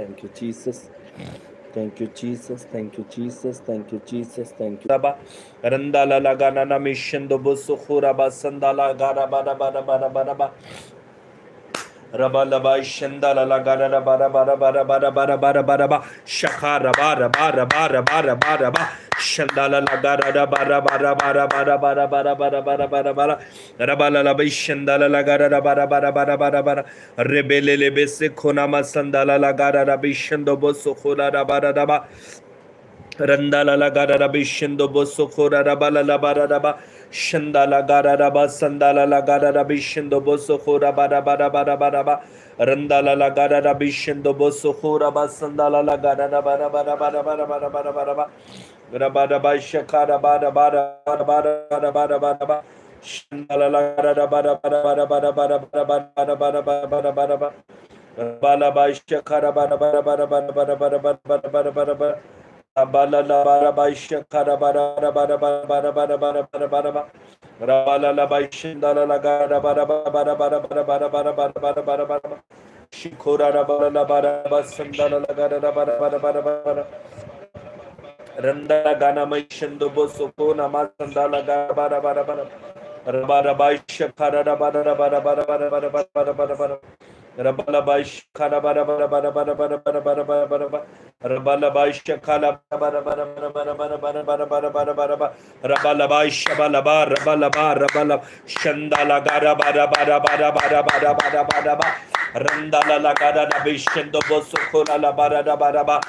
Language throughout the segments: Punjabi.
Thank you, Jesus. Thank you, Jesus. Thank you, Jesus. Thank you, Jesus. Thank you. Raba randala lagana na mission do busukhura basandala gara bara bara bara bara bara. Raba laba shandala lagara raba raba raba raba raba raba raba raba shaka raba raba raba raba raba raba shandala la gara da bara bara bara bara bara bara bara bara bara bara rabala la bai shandala la gara da bara bara bara bara bara rebele le bese khona ma sandala la gara da bai shando boso khona da bara da ba randala la gara da bai shando boso khona da bala la bara da ba shandala gara da ba sandala la gara da bai shando boso khona bara bara bara bara bara randala la gara da bai shando boso khona ba sandala la gara da bara bara bara bara bara bara bara Rabada bay şekara bada bada bada bada bada bada bada Bala bay şekara bada bada bada bada bada bada bada bada bada bada bada Rabala la bara bay şekara bara bara bara bara bara bara bara bara bara bara Rabala la bay şindala la gara bara bara bara bara bara bara bara bara bara bara bara Şikora rabala la bara basındala la gara bara bara bara bara bara randa gana mai shindo boso ko na masanda la ga ba da ba da ba da raba da ba shi kada da ba da ba da ba da ba da ba da ba da ba da ba da raba la ba shi kada ba da ba da ba da ba da ba da ba da ba da ba da ba raba la ba shi kada ba da ba da ba da ba da ba da ba da ba da ba da ba da ba da ba raba la ba shi ba la ba raba la ba raba la shanda la ga da ba da ba da ba da ba da ba da ba da ba da ba randa la la ga da da ba shindo boso ko la la ba da da ba da ba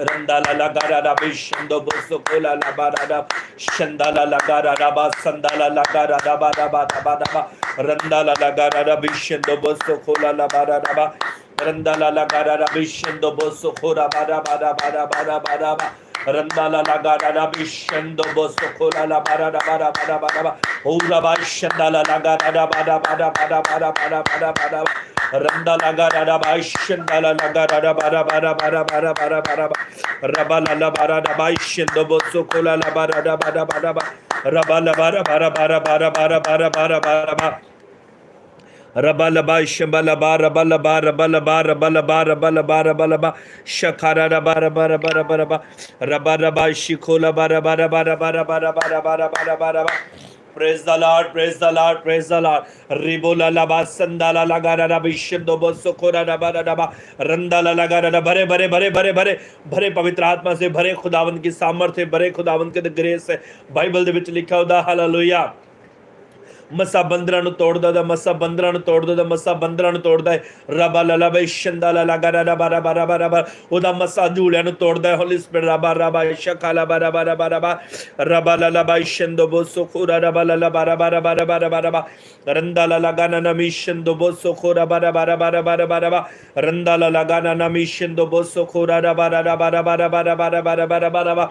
Randala lagara rabi shando boso kola la labara rab shandala lagara raba sandala lagara raba raba raba raba randala lagara rabi shando boso kola labara raba randala lagara rabi shando boso kora bara bara bara bara bara bara Randala la gara da bishendo boso kola la bara da bara bara bara bara Ura ba shandala la gara da bara bara bara bara bara bara bara Randa la gara da ba shandala la gara da bara bara bara bara bara bara Rabala la bara da ba shendo boso kola la bara da bara bara bara Rabala bara bara bara bara bara bara bara bara bara Rabalaba shabalaba rabalaba rabalaba rabalaba rabalaba rabalaba shakara raba raba raba raba raba raba raba shikola bara bara bara bara bara bara bara bara bara bara Praise the Lord, praise the Lord, praise the Lord. Ribola laba sandala lagara rabi shindo bosokora raba raba रंदाला लगा रहा भरे भरे भरे भरे भरे भरे पवित्र आत्मा से भरे खुदावन की सामर्थ्य भरे खुदावन के ग्रेस है ਬਾਈਬਲ ਦੇ ਵਿੱਚ ਲਿਖਿਆ ਹੁੰਦਾ ਹਾਲੇਲੂਇਆ ਮਸਾ ਬੰਦਰਾਂ ਨੂੰ ਤੋੜਦਾ ਦਾ ਮਸਾ ਬੰਦਰਾਂ ਨੂੰ ਤੋੜਦਾ ਦਾ ਮਸਾ ਬੰਦਰਾਂ ਨੂੰ ਤੋੜਦਾ ਹੈ ਰਬਾ ਲਲਾ ਬਈ ਸ਼ੰਦਾ ਲਾ ਲਗਾ ਰਬਾ ਰਬਾ ਰਬਾ ਰਬਾ ਉਹਦਾ ਮਸਾ ਝੂਲਿਆਂ ਨੂੰ ਤੋੜਦਾ ਹੈ ਹੋਲੀ ਸਪਿਰਟ ਰਬਾ ਰਬਾ ਸ਼ਕਾ ਲਬਾ ਰਬਾ ਰਬਾ ਰਬਾ ਰਬਾ ਲਲਾ ਬਈ ਸ਼ੰਦੋ ਬੋਸੋ ਖੋਰਾ ਰਬਾ ਲਲਾ ਰਬਾ ਰਬਾ ਰਬਾ ਰਬਾ ਰਬਾ ਰੰਦਾ ਲਾ ਲਗਾ ਨਾ ਨਮੀ ਸ਼ੰਦੋ ਬੋਸੋ ਖੋਰਾ ਰਬਾ ਰਬਾ ਰਬਾ ਰਬਾ ਰਬਾ ਰੰਦਾ ਲਾ ਲਗਾ ਨਮੀ ਸ਼ੰਦੋ ਬੋਸੋ ਖੋਰਾ ਰਬਾ ਰਬਾ ਰਬਾ ਰਬਾ ਰਬਾ ਰਬਾ ਰਬਾ ਰਬਾ ਰਬਾ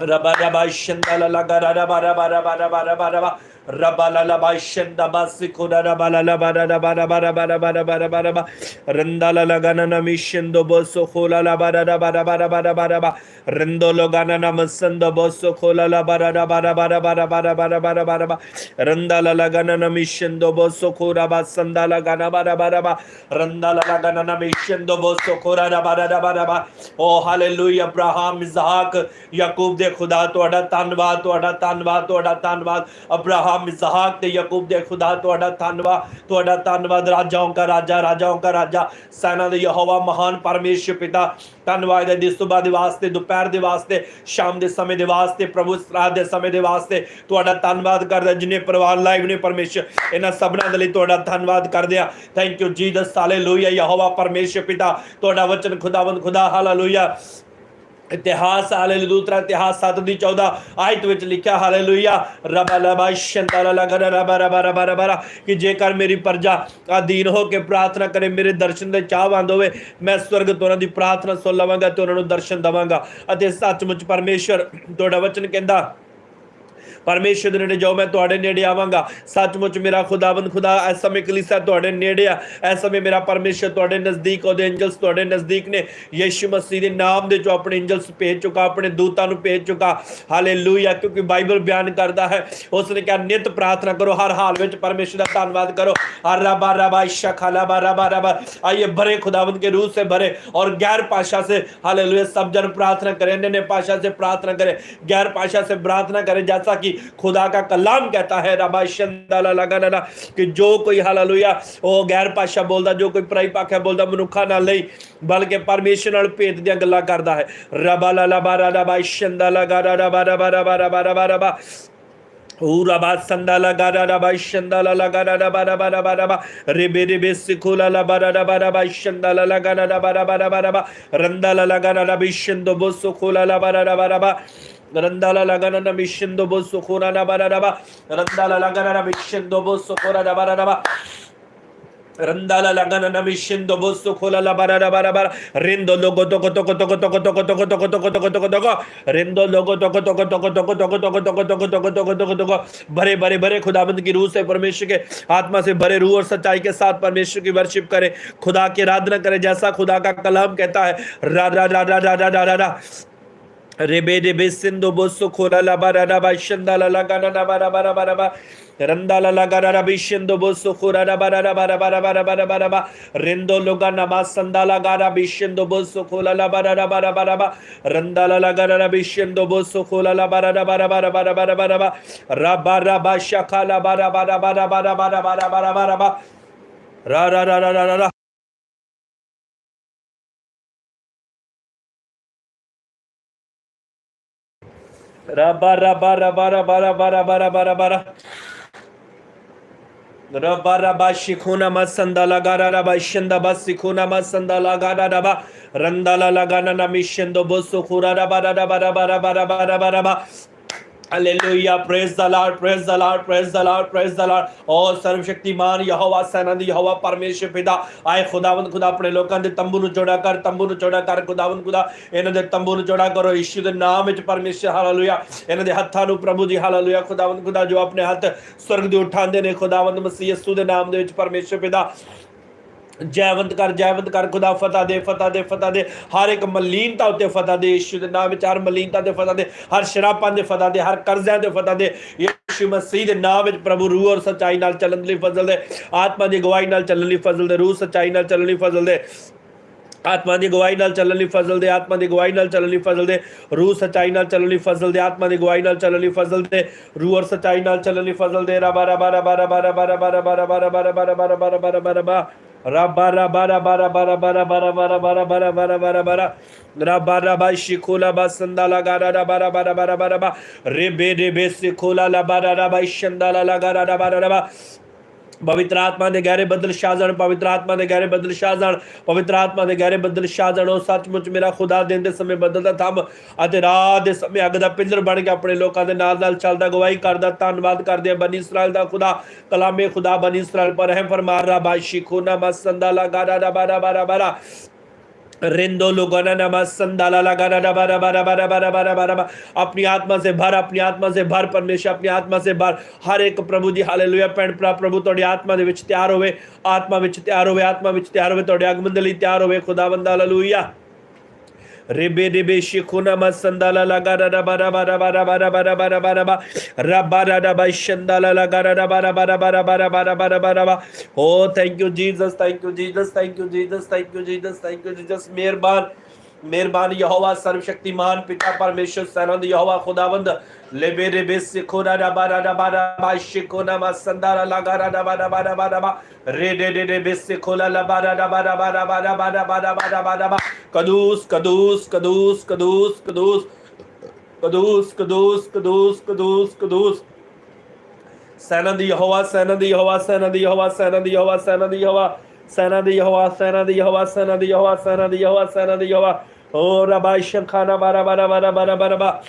Rabba rabba shanda la la gara rabba rabba rabba rabba rabba rabba rabba la la ba shanda ba sikura rabba la la ba rabba rabba rabba rabba rabba rabba rabba randa la la gana na mi shando boso khola la ba rabba rabba rabba rabba rabba rando lo gana na masando boso khola la ba rabba rabba rabba rabba rabba rabba rabba rabba randa la la gana na mi shando boso khora ba sanda la gana ba rabba rabba randa la la gana na mi shando boso khora rabba rabba rabba oh hallelujah abraham isaac Yakub ਦੇ ਖੁਦਾ ਤੁਹਾਡਾ ਧੰਨਵਾਦ ਤੁਹਾਡਾ ਧੰਨਵਾਦ ਤੁਹਾਡਾ ਧੰਨਵਾਦ ਅਬਰਾਹਮ ਇਸਹਾਕ ਤੇ ਯਾਕੂਬ ਦੇ ਖੁਦਾ, ਤੁਹਾਡਾ ਧੰਨਵਾਦ ਤੁਹਾਡਾ ਧੰਨਵਾਦ ਰਾਜਾਓਂ ਦਾ ਰਾਜਾ ਰਾਜਾਓਂ ਦਾ ਰਾਜਾ, ਸੈਨਾ ਦੇ ਯਹੋਵਾ ਮਹਾਨ ਪਰਮੇਸ਼ਰ ਪਿਤਾ, ਧੰਨਵਾਦ ਹੈ ਦਿਨ ਸੁਬਾਹ ਦੇ ਵਾਸਤੇ, ਦੁਪਹਿਰ ਦੇ ਵਾਸਤੇ, ਸ਼ਾਮ ਦੇ ਸਮੇਂ ਦੇ ਵਾਸਤੇ, ਪ੍ਰਭੂ ਰਾਤ ਦੇ ਸਮੇਂ ਦੇ ਵਾਸਤੇ, ਤੁਹਾਡਾ ਧੰਨਵਾਦ ਕਰਦਾ ਜਿਨੇ ਪਰਿਵਾਰ ਲਾਈਵ ਨੇ ਪਰਮੇਸ਼ਰ, ਇਹਨਾਂ ਸਭਨਾਂ ਦੇ ਲਈ ਤੁਹਾਡਾ ਧੰਨਵਾਦ ਕਰਦੇ ਆ thank you Jesus hallelujah Jehovah ਪਰਮੇਸ਼ਰ ਪਿਤਾ, ਤੁਹਾਡਾ ਵਚਨ ਖੁਦਾਵੰਦ ਖੁਦਾ ਹਾਲੇਲੂਇਆ ਇਤਿਹਾਸ, ਹਾਲੇਲੂਇਆ ਇਤਿਹਾਸ 7 ਦੀ 14 ਆਇਤ ਵਿੱਚ ਲਿਖਿਆ, ਹਾਲੇਲੂਇਆ। ਰਬਾ ਲਬਾ ਸ਼ੰਦਲਾ ਲਗਰ ਰਬਾ ਰਬਾ ਰਬਾ ਰਬਾ ਕਿ ਜੇਕਰ ਮੇਰੀ ਪਰਜਾ ਅਧੀਨ ਹੋ ਕੇ ਪ੍ਰਾਰਥਨਾ ਕਰੇ, ਮੇਰੇ ਦਰਸ਼ਨ ਦੇ ਚਾਹਵੰਦ ਹੋਵੇ, ਮੈਂ ਸਵਰਗ ਤੋਂ ਉਹਨਾਂ ਦੀ ਪ੍ਰਾਰਥਨਾ ਸੁਣ ਲਵਾਂਗਾ ਤੇ ਉਹਨਾਂ ਨੂੰ ਦਰਸ਼ਨ ਦਵਾਂਗਾ। ਅਤੇ ਸੱਚਮੁੱਚ ਪਰਮੇਸ਼ਰ ਤੁਹਾਡਾ ਵਚਨ ਕਹਿੰਦਾ ਪਰਮੇਸ਼ਰ ਦੇ ਨੇੜੇ ਜਾਓ ਮੈਂ ਤੁਹਾਡੇ ਨੇੜੇ ਆਵਾਂਗਾ ਸੱਚਮੁੱਚ ਮੇਰਾ ਖੁਦਾਵੰਦ ਖੁਦਾ ਇਸ ਸਮੇਂ ਕਲੀਸਿਆ ਤੁਹਾਡੇ ਨੇੜੇ ਆ ਇਸ ਸਮੇਂ ਮੇਰਾ ਪਰਮੇਸ਼ਰ ਤੁਹਾਡੇ ਨਜ਼ਦੀਕ ਉਹਦੇ ਐਂਜਲਸ ਤੁਹਾਡੇ ਨਜ਼ਦੀਕ ਨੇ ਯੀਸ਼ੂ ਮਸੀਹ ਦੇ ਨਾਮ ਦੇ ਜੋ ਆਪਣੇ ਐਂਜਲਸ ਭੇਜ ਚੁੱਕਾ ਆਪਣੇ ਦੂਤਾਂ ਨੂੰ ਭੇਜ ਚੁੱਕਾ ਹਾਲੇਲੂਇਆ ਕਿਉਂਕਿ ਬਾਈਬਲ ਬਿਆਨ ਕਰਦਾ ਹੈ ਉਸ ਨੇ ਕਿਹਾ ਨਿਤ ਪ੍ਰਾਰਥਨਾ ਕਰੋ ਹਰ ਹਾਲ ਵਿੱਚ परमेश्वर का धन्यवाद करो रबा रबा शखला रबा रबा आइए भरे खुदावंत के रूह से भरे और गैर पाशा से हालेलुया सब जन प्रार्थना करें अन्य पाशा से प्रार्थना करें गैर पाशा से प्रार्थना करें जैसा कि खुदा का कलाम कहता है रबा शंदाला कि जो कोई हाल लोहिया ਉਹ ਗੈਰ ਪਾਸ਼ਾ ਬੋਲਦਾ ਜੋ ਕੋਈ ਪਰਾਈ ਪਾਖਿਆ ਬੋਲਦਾ ਮਨੁੱਖਾ ਨਾਲ ਨਹੀਂ ਬਲਕਿ ਪਰਮੇਸ਼ਰ ਨਾਲ ਭੇਤ ਦੀਆਂ ਗੱਲਾਂ ਕਰਦਾ शंदा ला लगा बारा ला रा बारा रबा रबा रबा रबा रबा रंदा लगा रा Randala lagana na mishendo bo sokora na baradaba. Randala lagana na mishendo bo sokora na baradaba. रंदाला लगन नमिशन दो बोसो खोला ला बारा रा बारा बारा रिंदो लोगो तो को तो को तो को तो को तो को तो को तो को तो को तो को तो को तो को रिंदो लोगो तो को तो को तो को तो को तो को तो को तो को तो को तो को तो को तो को तो को भरे भरे भरे खुदाबंद की रूह से परमेश्वर के आत्मा से भरे रूह और सच्चाई के साथ परमेश्वर की वर्शिप करें खुदा की आराधना करें जैसा खुदा का कलाम कहता है रा रा रा रा रा रा रा रा Rebede besendo bosso kola la bara da başında la la gana da bara bara bara bara Randa la la gara ra bishendo bosso kora ra bara ra bara bara bara bara bara ba rendo loga namasanda la gara bishendo bosso kola la bara ra bara bara ba randa la la gara ra bishendo bosso kola la bara ra bara bara bara bara bara ba ra bara ba shakala bara bara bara bara bara bara bara bara ba ra ra ra ra ra ra რაბარაბარაბარაბარაბარაბარაბარა რაბარაბაში ქუნა მასანდალა გარარაბაშენდა ბასი ქუნა მასანდალა გარარაბა რანდალა ლაგანა ნამიშენდო ბოსო ხურარაბარაბარაბარაბარაბარაბა hallelujah praise the lord praise the lord praise the lord praise the lord और ਸਰਵਸ਼ਕਤੀਮਾਨ ਯਹੋਵਾ ਸੈਨਾ ਦੀ ਯਹੋਵਾ ਪਰਮੇਸ਼ਰ ਪਿਤਾ ਆਏ ਖੁਦਾਵੰਦ ਖੁਦਾ ਆਪਣੇ ਲੋਕਾਂ ਦੇ ਤੰਬੂ ਨੂੰ ਜੋੜਾ ਕਰ ਤੰਬੂ ਨੂੰ ਜੋੜਾ ਕਰ ਖੁਦਾਵੰਦ ਖੁਦਾ ਇਹਨਾਂ ਦੇ ਤੰਬੂ ਨੂੰ ਜੋੜਾ ਕਰੋ ਯਿਸੂ ਦੇ ਨਾਮ ਵਿੱਚ ਪਰਮੇਸ਼ਰ ਹਾਲੇਲੂਇਆ ਇਹਨਾਂ ਦੇ ਹੱਥਾਂ ਨੂੰ ਪ੍ਰਭੂ ਜੀ ਹਾਲੇਲੂਇਆ ਖੁਦਾਵੰਦ ਖੁਦਾ ਜੋ ਆਪਣੇ ਹੱਥ ਸਵਰਗ ਦੇ ਉਠਾਉਂਦੇ ਨੇ ਖੁਦਾਵੰਦ ਮਸੀਹ ਯਿਸੂ ਦੇ ਨਾਮ ਦੇ ਵਿੱਚ ਪਰਮੇਸ਼ਰ ਪਿਤਾ ਜੈਵੰਤ ਕਰ ਜੈਵੰਤ ਕਰ ਖੁਦਾ ਫਤਹ ਦੇ ਫਤਹ ਦੇ ਫਤਹ ਦੇ ਹਰ ਇੱਕ ਮਲੀਨਤਾ ਉੱਤੇ ਫਤਹ ਦੇ ਯਿਸੂ ਦੇ ਨਾਮ ਵਿੱਚ ਹਰ ਮਲੀਨਤਾ ਦੇ ਫਤਹ ਦੇ ਹਰ ਸ਼ਰਾਬਾਂ ਦੇ ਫਤਹ ਦੇ ਹਰ ਕਰਜ਼ਿਆਂ ਦੇ ਫਤਹ ਦੇ ਯਿਸੂ ਮਸੀਹ ਦੇ ਨਾਮ ਵਿੱਚ ਪ੍ਰਭੂ ਰੂਹ ਔਰ ਸਚਾਈ ਨਾਲ ਚੱਲਣ ਲਈ ਫਜ਼ਲ ਦੇ ਆਤਮਾ ਦੀ ਗਵਾਹੀ ਨਾਲ ਚੱਲਣ ਲਈ ਫਜ਼ਲ ਦੇ ਰੂਹ ਸਚਾਈ ਨਾਲ ਚੱਲਣ ਲਈ ਫਜ਼ਲ ਦੇ ਆਤਮਾ ਦੀ ਗਵਾਹੀ ਨਾਲ ਚੱਲਣ ਲਈ ਫਜ਼ਲ ਦੇ ਆਤਮਾ ਦੀ ਗਵਾਹੀ ਨਾਲ ਚੱਲਣ ਲਈ ਫਜ਼ਲ ਦੇ ਰੂਹ ਸਚਾਈ ਨਾਲ ਚੱਲਣ ਲਈ ਫਜ਼ਲ ਦੇ ਆਤਮਾ ਦੀ ਗਵਾਹੀ ਨਾਲ ਚੱਲਣ ਲਈ ਫਜ਼ਲ ਦੇ ਰੂਹ ਔਰ ਸਚਾਈ ਨਾਲ ਚੱਲਣ ਲਈ ਫਜ਼ਲ ਦੇ ਰਬਾ ਰਬਾ ਰਬਾ ਰਬਾ ਰਬਾ ਰਬਾ ਰਬਾ ਰਬਾ ਰਬਾ ਰਬਾ ਰਬਾ ਰਬਾ ਰਬਾ ਰਬਾ Rabara bara bara bara bara bara bara bara bara bara bara bara Rabara ba şikula basında la garada bara bara bara bara ba Ribi ribi sikula la bara ba işinda la la garada bara ba ਪਵਿੱਤਰ ਆਤਮਾ ਦੇ ਗਹਿਰੇ ਬਦਲ ਛਾ ਜਾਣ ਪਵਿੱਤਰ ਆਤਮਾ ਦੇ ਗਹਿਰੇ ਬਦਲ ਛਾ ਜਾਣ ਪਵਿੱਤਰ ਆਤਮਾ ਦੇ ਗਹਿਰੇ ਬਦਲ ਛਾ ਜਾਣ ਉਹ ਸੱਚਮੁੱਚ ਮੇਰਾ ਖੁਦਾ ਦਿਨ ਦੇ ਸਮੇਂ ਬਦਲਦਾ ਥੰਮ ਅਤੇ ਰਾਤ ਦੇ ਸਮੇਂ ਅੱਗ ਦਾ ਪਿੰਜਰ ਬਣ ਕੇ ਆਪਣੇ ਲੋਕਾਂ ਦੇ ਨਾਲ ਨਾਲ ਚੱਲਦਾ ਗਵਾਹੀ ਕਰਦਾ ਧੰਨਵਾਦ ਕਰਦੇ ਆ ਬਨੀ ਇਸਰਾਇਲ ਦਾ ਖੁਦਾ ਕਲਾਮੇ ਖੁਦਾ ਬਨੀ ਇਸਰਾਇਲ ਪਰ ਰਹਿਮ ਫਰਮਾ ਰਾ ਬਾਸ਼ੀ ਖੋਨਾ ਮਸੰਦਾ ਲਗਾ ਰਾ ਬਾਰਾ ਬਾਰਾ ਬਾਰਾ रिंदो लोगोना नमा संदाला लगा रहा बारा बारा बारा बारा बारा बारा बा अपनी आत्मा से भर अपनी आत्मा से भर परमेश्वर अपनी आत्मा से भर ਹਰ ਇੱਕ ਪ੍ਰਭੂ ਜੀ ਹਾਲੇਲੂਇਆ ਭੈਣ ਭਰਾ ਪ੍ਰਭੂ ਤੁਹਾਡੀ ਆਤਮਾ ਦੇ ਵਿੱਚ ਤਿਆਰ ਹੋਵੇ ਆਤਮਾ ਵਿੱਚ ਤਿਆਰ ਹੋਵੇ ਆਤਮਾ ਵਿੱਚ ਤਿਆਰ ਹੋਵੇ ਤੁਹਾਡੇ ਆਗਮਨ ਦੇ ਲਈ ਤਿਆਰ ਹੋਵੇ ਖੁਦਾਵੰਦ hallelujah Rebedebe la gara da Bara Bara Bara Bara Bara Bara Bara Bara Rabara Daba Shandala da Bara Bara Bara Bara Bara Bara Bara Bara Oh, thank you, Jesus. Thank you, Jesus. Thank you, Jesus. Thank you, Jesus. Thank you, Jesus. Mirban. ਮਿਹਰਬਾਨ ਯਹੋਵਾ ਸਰਵਸ਼ਕਤੀਮਾਨ ਪਿਤਾ ਪਰਮੇਸ਼ਰ ਸੈਨੰਦ ਯਹੋਵਾ ਖੁਦਾਵੰਦ ਲੇਬੇ ਰੇਬੇ ਸਿਖੋ ਰਾ ਰਾ ਰਾ ਰਾ ਰਾ ਬਾ ਸ਼ਿਕੋ ਨਾ ਮਾ ਸੰਦਾਰਾ ਲਗਾ ਰਾ ਰਾ ਰਾ ਰਾ ਰਾ ਰਾ ਰੇ ਡੇ ਡੇ ਰੇਬੇ ਸਿਖੋ ਲਾ ਲਾ ਬਾ ਰਾ ਰਾ ਰਾ ਰਾ ਰਾ ਰਾ ਰਾ ਰਾ ਰਾ ਕਦੂਸ ਕਦੂਸ ਕਦੂਸ ਕਦੂਸ ਕਦੂਸ ਕਦੂਸ ਕਦੂਸ ਕਦੂਸ ਕਦੂਸ ਕਦੂਸ ਸੈਨੰਦ ਯਹੋਵਾ ਸੈਨੰਦ ਯਹੋਵਾ ਸੈਨੰਦ ਯਹੋਵਾ ਸੈਨੰਦ ਯਹੋਵਾ ਸੈਨੰਦ ਯਹੋਵਾ ਸੈਨਾ ਦੇ ਯਹਵਾ ਸੈਨਾ ਦੇ ਯਹਵਾ ਸੈਨਾ ਦੇ ਯਹਵਾ ਸੈਨਾ ਦੇ ਯਹਵਾ ਸੈਨਾ ਦੇ ਯਹਵਾ ਓ ਰਬਾ ਸ਼ੰਖਾਨਾ ਬਾਰਾ ਬਾਰਾ ਬਾਰਾ ਬਾਰਾ ਬਾਰਾ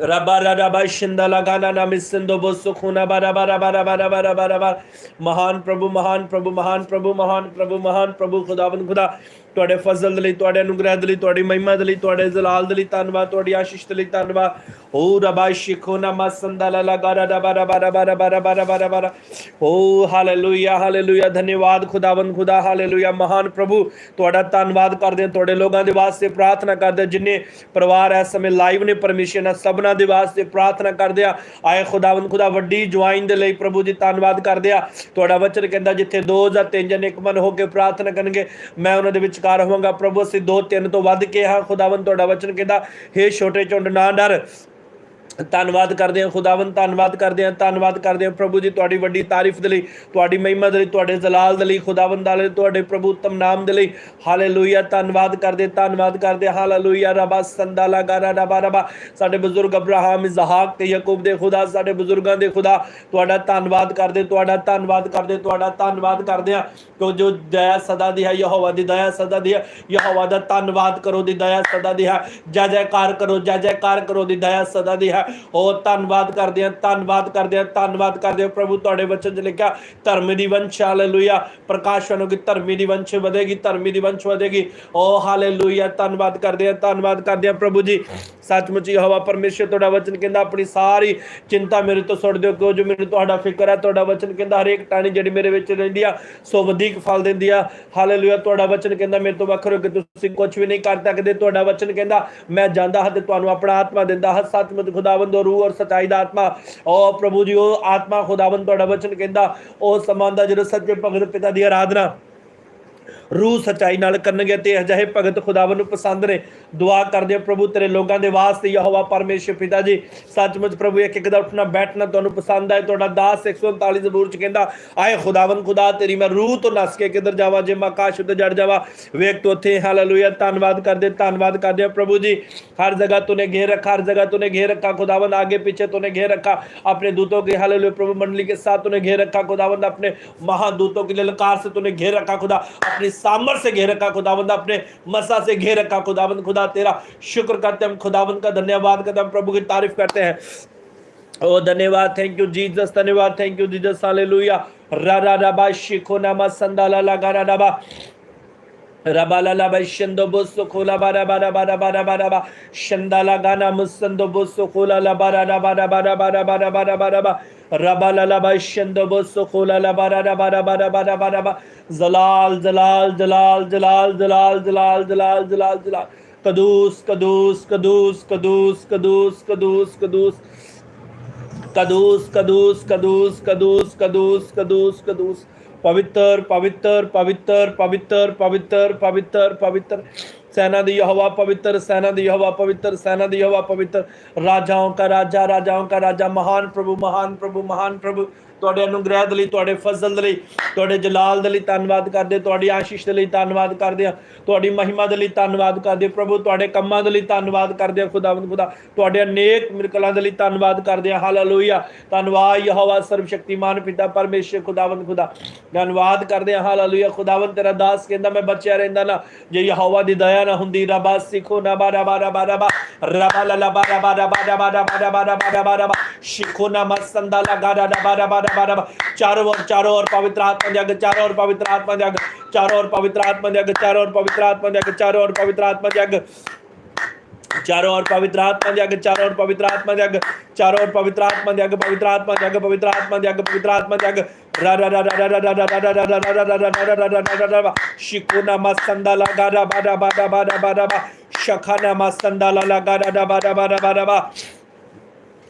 ਰਬਾ ਰਬਾ ਸ਼ਿੰਦਾ ਲਗਾਨਾ ਨਾ ਮਿਸੰਦੋ ਬੋਸਖੁਨਾ ਬਰਾ ਬਰਾ ਬਰਾ ਬਰਾ ਬਰਾ ਬਰਾ ਮਹਾਨ ਪ੍ਰਭੂ ਮਹਾਨ ਪ੍ਰਭੂ ਮਹਾਨ ਪ੍ਰਭੂ ਮਹਾਨ ਪ੍ਰਭੂ ਮਹਾਨ ਪ੍ਰਭੂ ਖੁਦਾਵੰਦ ਖੁਦਾ ਤੁਹਾਡੇ ਫਜ਼ਲ ਦੇ ਲਈ ਤੁਹਾਡੇ ਅਨੁਗ੍ਰਹਿ ਦੇ ਲਈ ਤੁਹਾਡੀ ਮਹਿਮਾ ਦੇ ਲਈ ਤੁਹਾਡੇ ਜਲਾਲ ਦੇ ਲਈ ਧੰਨਵਾਦ ਤੁਹਾਡੀ ਆਸ਼ੀਸ਼ ਦੇ ਲਈ ਧੰਨਵਾਦ ਹੋ ਰਬਾ ਸ਼ਿਖੋ ਨਮਾ ਸੰਦਲਾ ਲਗਾ ਰਬਾ ਰਬਾ ਰਬਾ ਰਬਾ ਰਬਾ ਰਬਾ ਰਬਾ ਹੋ ਹਾਲੇਲੂਇਆ ਹਾਲੇਲੂਇਆ ਧੰਨਵਾਦ ਖੁਦਾਵੰਦ ਖੁਦਾ ਹਾਲੇਲੂਇਆ ਮਹਾਨ ਪ੍ਰਭੂ ਤੁਹਾਡਾ ਧੰਨਵਾਦ ਕਰਦੇ ਹਾਂ ਤੁਹਾਡੇ ਲੋਕਾਂ ਦੇ ਵਾਸਤੇ ਪ੍ਰਾਰਥਨਾ ਕਰਦੇ ਜਿੰਨੇ ਪਰਿਵਾਰ ਇਸ ਸਮੇਂ ਲਾਈਵ ਨੇ ਪਰਮਿਸ਼ਨ ਆ ਸਭਨਾ ਦੇ ਵਾਸਤੇ ਪ੍ਰਾਰਥਨਾ ਕਰਦੇ ਆ ਆਏ ਖੁਦਾਵੰਦ ਖੁਦਾ ਵੱਡੀ ਜੁਆਇਨ ਦੇ ਲਈ ਪ੍ਰਭੂ ਜੀ ਧੰਨਵਾਦ ਕਰਦੇ ਆ ਤੁਹਾਡਾ ਵਚਨ ਕਹਿੰਦਾ ਜਿੱਥੇ ਦੋ ਜਾਂ ਤਿੰਨ ਜਨ ਇੱਕ ਮਨ ਹੋ ਕੇ ਪ੍ਰਾਰਥਨਾ ਕਰਨਗੇ ਮੈਂ ਉਹਨਾਂ ਦੇ ਵਿੱਚ ਵਿਚਕਾਰ ਹੋਵਾਂਗਾ ਪ੍ਰਭੂ, ਅਸੀਂ ਦੋ ਤਿੰਨ ਤੋਂ ਵੱਧ ਕੇ ਹਾਂ ਖੁਦਾਵੰਦ ਤੁਹਾਡਾ ਵਚਨ ਕਹਿੰਦਾ, ਹੇ ਛੋਟੇ ਝੁੰਡ, ਨਾ ਡਰ। ਧੰਨਵਾਦ ਕਰਦੇ ਹਾਂ ਖੁਦਾਵੰਦ, ਧੰਨਵਾਦ ਕਰਦੇ ਹਾਂ, ਧੰਨਵਾਦ ਕਰਦੇ ਹਾਂ ਪ੍ਰਭੂ ਜੀ ਤੁਹਾਡੀ ਵੱਡੀ ਤਾਰੀਫ ਦੇ ਲਈ, ਤੁਹਾਡੀ ਮਹਿਮਾ ਦੇ ਲਈ, ਤੁਹਾਡੇ ਜ਼ਲਾਲ ਦੇ ਲਈ, ਖੁਦਾਵੰਦ ਦੇ ਤੁਹਾਡੇ ਪ੍ਰਭੂ ਉਤਮ ਨਾਮ ਦੇ ਲਈ, ਹਾਲੇਲੂਇਆ, ਧੰਨਵਾਦ ਕਰਦੇ ਧੰਨਵਾਦ ਕਰਦੇ ਹਾਲੇਲੂਇਆ, ਰਬਾ ਸੰਦਾਲਾ ਗਾਰਾ ਰਬਾ ਰਬਾ, ਸਾਡੇ ਬਜ਼ੁਰਗ ਅਬਰਾਹਮ ਇਜ਼ਹਾਕ ਤੇ ਯਾਕੂਬ ਦੇ ਖੁਦਾ, ਸਾਡੇ ਬਜ਼ੁਰਗਾਂ ਦੇ ਖੁਦਾ, ਤੁਹਾਡਾ ਧੰਨਵਾਦ ਕਰਦੇ, ਤੁਹਾਡਾ ਧੰਨਵਾਦ ਕਰਦੇ, ਤੁਹਾਡਾ ਧੰਨਵਾਦ ਕਰਦੇ ਹਾਂ ਕਿ ਜੋ ਦਇਆ ਸਦਾ ਦੀ ਹੈ, ਯਹੋਵਾ ਦੀ ਦਇਆ ਸਦਾ ਦੀ ਹੈ, ਯਹੋਵਾ ਦਾ ਧੰਨਵਾਦ ਕਰੋ ਦੀ ਦਇਆ ਸਦਾ ਦੀ ਹੈ, ਜੈ ਜੈਕਾਰ ਕਰੋ, ਜੈ ਜੈਕਾਰ ਕਰੋ ਦੀ ਦਇਆ ਸਦਾ ਦੀ ਹੈ ਉਹ ਧੰਨਵਾਦ ਕਰਦੇ ਹਾਂ, ਧੰਨਵਾਦ ਕਰਦੇ ਹਾਂ, ਧੰਨਵਾਦ ਕਰਦੇ ਹਾਂ ਪ੍ਰਭੂ ਤੁਹਾਡੇ ਵਚਨ 'ਚ ਲਿਖਿਆ, ਧਰਮ ਦੀ ਵੰਸ਼ ਹਾਲੇਲੂਇਆ ਪ੍ਰਕਾਸ਼ ਹੋਣਗੇ ਧਰਮੀ ਦੀ ਵੰਸ਼ ਵਧੇਗੀ, ਧਰਮੀ ਦੀ ਵੰਸ਼ ਵਧੇਗੀ। ਉਹ ਹਾਲੇਲੂਇਆ ਧੰਨਵਾਦ ਕਰਦੇ ਹਾਂ, ਧੰਨਵਾਦ ਕਰਦੇ ਹਾਂ ਪ੍ਰਭੂ ਜੀ। ਸੱਚਮੁੱਚ ਹਵਾ ਪਰਮੇਸ਼ਰ ਤੁਹਾਡਾ ਵਚਨ ਕਹਿੰਦਾ, ਆਪਣੀ ਸਾਰੀ ਚਿੰਤਾ ਮੇਰੇ ਤੋਂ ਸੁੱਟ ਦਿਓ, ਕਿਉਂ ਜੋ ਮੈਨੂੰ ਤੁਹਾਡਾ ਫਿਕਰ ਹੈ, ਤੁਹਾਡਾ ਵਚਨ ਕਹਿੰਦਾ, ਹਰੇਕ ਟਾਣੀ ਜਿਹੜੀ ਮੇਰੇ ਵਿੱਚ ਰਹਿੰਦੀ ਆ, ਸੋ ਵਧੀਕ ਫਲ ਦਿੰਦੀ ਆ। ਹਾਲੇਲੂਇਆ ਤੁਹਾਡਾ ਵਚਨ ਕਹਿੰਦਾ, ਮੇਰੇ ਤੋਂ ਵੱਖਰੇ ਹੋ ਕੇ ਤੁਸੀਂ ਕੁਝ ਵੀ ਨਹੀਂ ਕਰ ਸਕਦੇ, ਤੁਹਾਡਾ ਵਚਨ ਕਹਿੰਦਾ, ਮੈਂ ਜਾਂਦਾ ਹਾਂ ਤੇ ਤੁਹਾਨੂੰ ਆਪਣਾ ਆਤਮਾ ਦਿੰਦਾ ਹਾਂ। ਸੱਚਮੁੱਚ ਖੁਦਾਵੰਦ ਔਰ ਰੂਹ ਔਰ ਸਚਾਈ ਦਾ ਆਤਮਾ ਉਹ ਪ੍ਰਭੂ ਜੀ, ਉਹ ਆਤਮਾ ਖੁਦਾਵੰਦ ਤੁਹਾਡਾ ਵਚਨ ਕਹਿੰਦਾ, ਉਹ ਸਮਾਂ ਦਾ ਜਦੋਂ ਸੱਚੇ ਭਗਤ ਪਿਤਾ ਦੀ ਆਰਾਧਨਾ ਰੂਹ ਸਚਾਈ ਨਾਲ ਕਰਨਗੇ ਤੇ ਅਜਿਹੇ ਭਗਤ ਖੁਦਾਵੰ ਨੂੰ ਪਸੰਦ ਨੇ ਦੁਆ ਕਰਦੇ ਹਾਂ ਪ੍ਰਭੂ ਤੇਰੇ ਲੋਕਾਂ ਦੇ ਵਾਸਤੇ ਯਹੋਵਾ ਪਰਮੇਸ਼ਰ ਪਿਤਾ ਜੀ ਸੱਚਮੁੱਚ ਪ੍ਰਭੂ ਇੱਕ ਇੱਕ ਦਾ ਉੱਠਣਾ ਬੈਠਣਾ ਤੁਹਾਨੂੰ ਪਸੰਦ ਆਏ ਤੁਹਾਡਾ ਦਾਸ 139 ਜ਼ਬੂਰ ਚ ਕਹਿੰਦਾ ਆਏ ਖੁਦਾਵੰ ਖੁਦਾ ਤੇਰੀ ਮੈਂ ਰੂਹ ਤੋਂ ਨਸ ਕੇ ਕਿੱਧਰ ਜਾਵਾਂ ਜੇ ਮੈਂ ਆਕਾਸ਼ ਉੱਤੇ ਜੜ ਜਾਵਾਂ ਵੇਖ ਤੋ ਉੱਥੇ ਹਾਲੇਲੂਇਆ ਧੰਨਵਾਦ ਕਰਦੇ ਧੰਨਵਾਦ ਕਰਦੇ ਹਾਂ ਪ੍ਰਭੂ जी हर जगह तूने घेर रखा हर जगह तूने घेर रखा खुदावंद आगे पीछे तूने घेर रखा अपने दूतों के हालेलुया प्रभु मंडली के साथ तूने घेर रखा खुदावंद अपने महादूतों की ललकार से तूने घेर रखा खुदा अपनी सामर से घेर रखा खुदाबंद अपने मसा से घेर रखा खुदाबंद खुदा तेरा शुक्र करते हम खुदाबंद का धन्यवाद करते हम प्रभु की तारीफ़ करते हैं ओ धन्यवाद थैंक यू जीजस धन्यवाद थैंक यू जीसस हालेलुया रा रा रबा शिखो नामा संदाला लगा रा रबा शंदो बुसो खोला बारा बारा बारा बारा बारा बा गाना मुसंदो बुसो खोला रा रबा रबा रबा Bara Rabalala by Shendo Bosso Kola La Bara Bara Bara Bara Bara Bara Zalal Zalal Zalal Zalal Zalal Zalal Zalal Zalal Zalal Kadus Kadus Kadus Kadus Kadus Kadus Kadus कदूस कदूस कदूस कदूस कदूस कदूस कदूस पवित्र पवित्र पवित्र पवित्र पवित्र पवित्र पवित्र सेना दी हवा पवित्र सेना दी हवा पवित्र सेना दी हवा पवित्र राजाओं का राजा राजाओं का राजा महान प्रभु महान प्रभु महान प्रभु ਤੁਹਾਡੇ ਅਨੁਗ੍ਰਹਿ ਦੇ ਲਈ ਤੁਹਾਡੇ ਫਜ਼ਲ ਦੇ ਲਈ ਤੁਹਾਡੇ ਜਲਾਲ ਦੇ ਲਈ ਧੰਨਵਾਦ ਕਰਦੇ ਤੁਹਾਡੀ ਆਸ਼ੀਸ਼ ਦੇ ਲਈ ਧੰਨਵਾਦ ਕਰਦੇ ਹਾਂ ਤੁਹਾਡੀ ਮਹਿਮਾ ਦੇ ਲਈ ਧੰਨਵਾਦ ਕਰਦੇ ਪ੍ਰਭੂ ਤੁਹਾਡੇ ਕੰਮਾਂ ਦੇ ਲਈ ਧੰਨਵਾਦ ਕਰਦੇ ਹਾਂ ਖੁਦਾਵੰਦ ਖੁਦਾ ਤੁਹਾਡੇ ਅਨੇਕ ਮਿਰਕਲਾਂ ਦੇ ਲਈ ਧੰਨਵਾਦ ਕਰਦੇ ਹਾਂ ਹਾਲੇਲੂਇਆ ਧੰਨਵਾਦ ਯਹੋਵਾ ਸਰਵ ਸ਼ਕਤੀਮਾਨ ਪਿਤਾ ਪਰਮੇਸ਼ਰ ਖੁਦਾਵੰਦ ਖੁਦਾ ਧੰਨਵਾਦ ਕਰਦੇ ਆ ਹਾਲੇਲੂਇਆ ਖੁਦਾਵੰਦ ਤੇਰਾ ਦਾਸ ਕਹਿੰਦਾ ਮੈਂ ਬੱਚਿਆ ਰਹਿੰਦਾ ਨਾ ਜੇ ਯਹੋਵਾ ਦੀ ਦਇਆ ਨਾ ਹੁੰਦੀ ਰਬਾ ਸਿੱਖੋ ਨਾ ਬਾਰਾ ਬਾਰਾ ਬਾਰਾ ਰਬਾ ਲਾ ਲਾ ਬਾਰਾ ਬਾਰਾ ਬਾਰਾ ਬਾਰਾ ਬਾਰਾ ਬਾਰਾ ਬਾਰਾ ਸਿੱਖੋ ਨਾ ਮਸੰਦਾ ਲਾ ਗਾਰਾ ਬਾਰਾ ਬਾਰਾ चारों ओर चारों ओर पवित्र आत्मा जग चारों ओर पवित्र आत्मा जग चारों ओर पवित्र आत्मा जग चारों ओर पवित्र आत्मा जग चारों ओर पवित्र आत्मा जग चारों ओर पवित्र आत्मा जग चारों ओर पवित्र आत्मा जग चारों ओर पवित्र आत्मा जग पवित्र आत्मा जग पवित्र आत्मा जग पवित्र आत्मा जग शिकुना लगा रबा लगा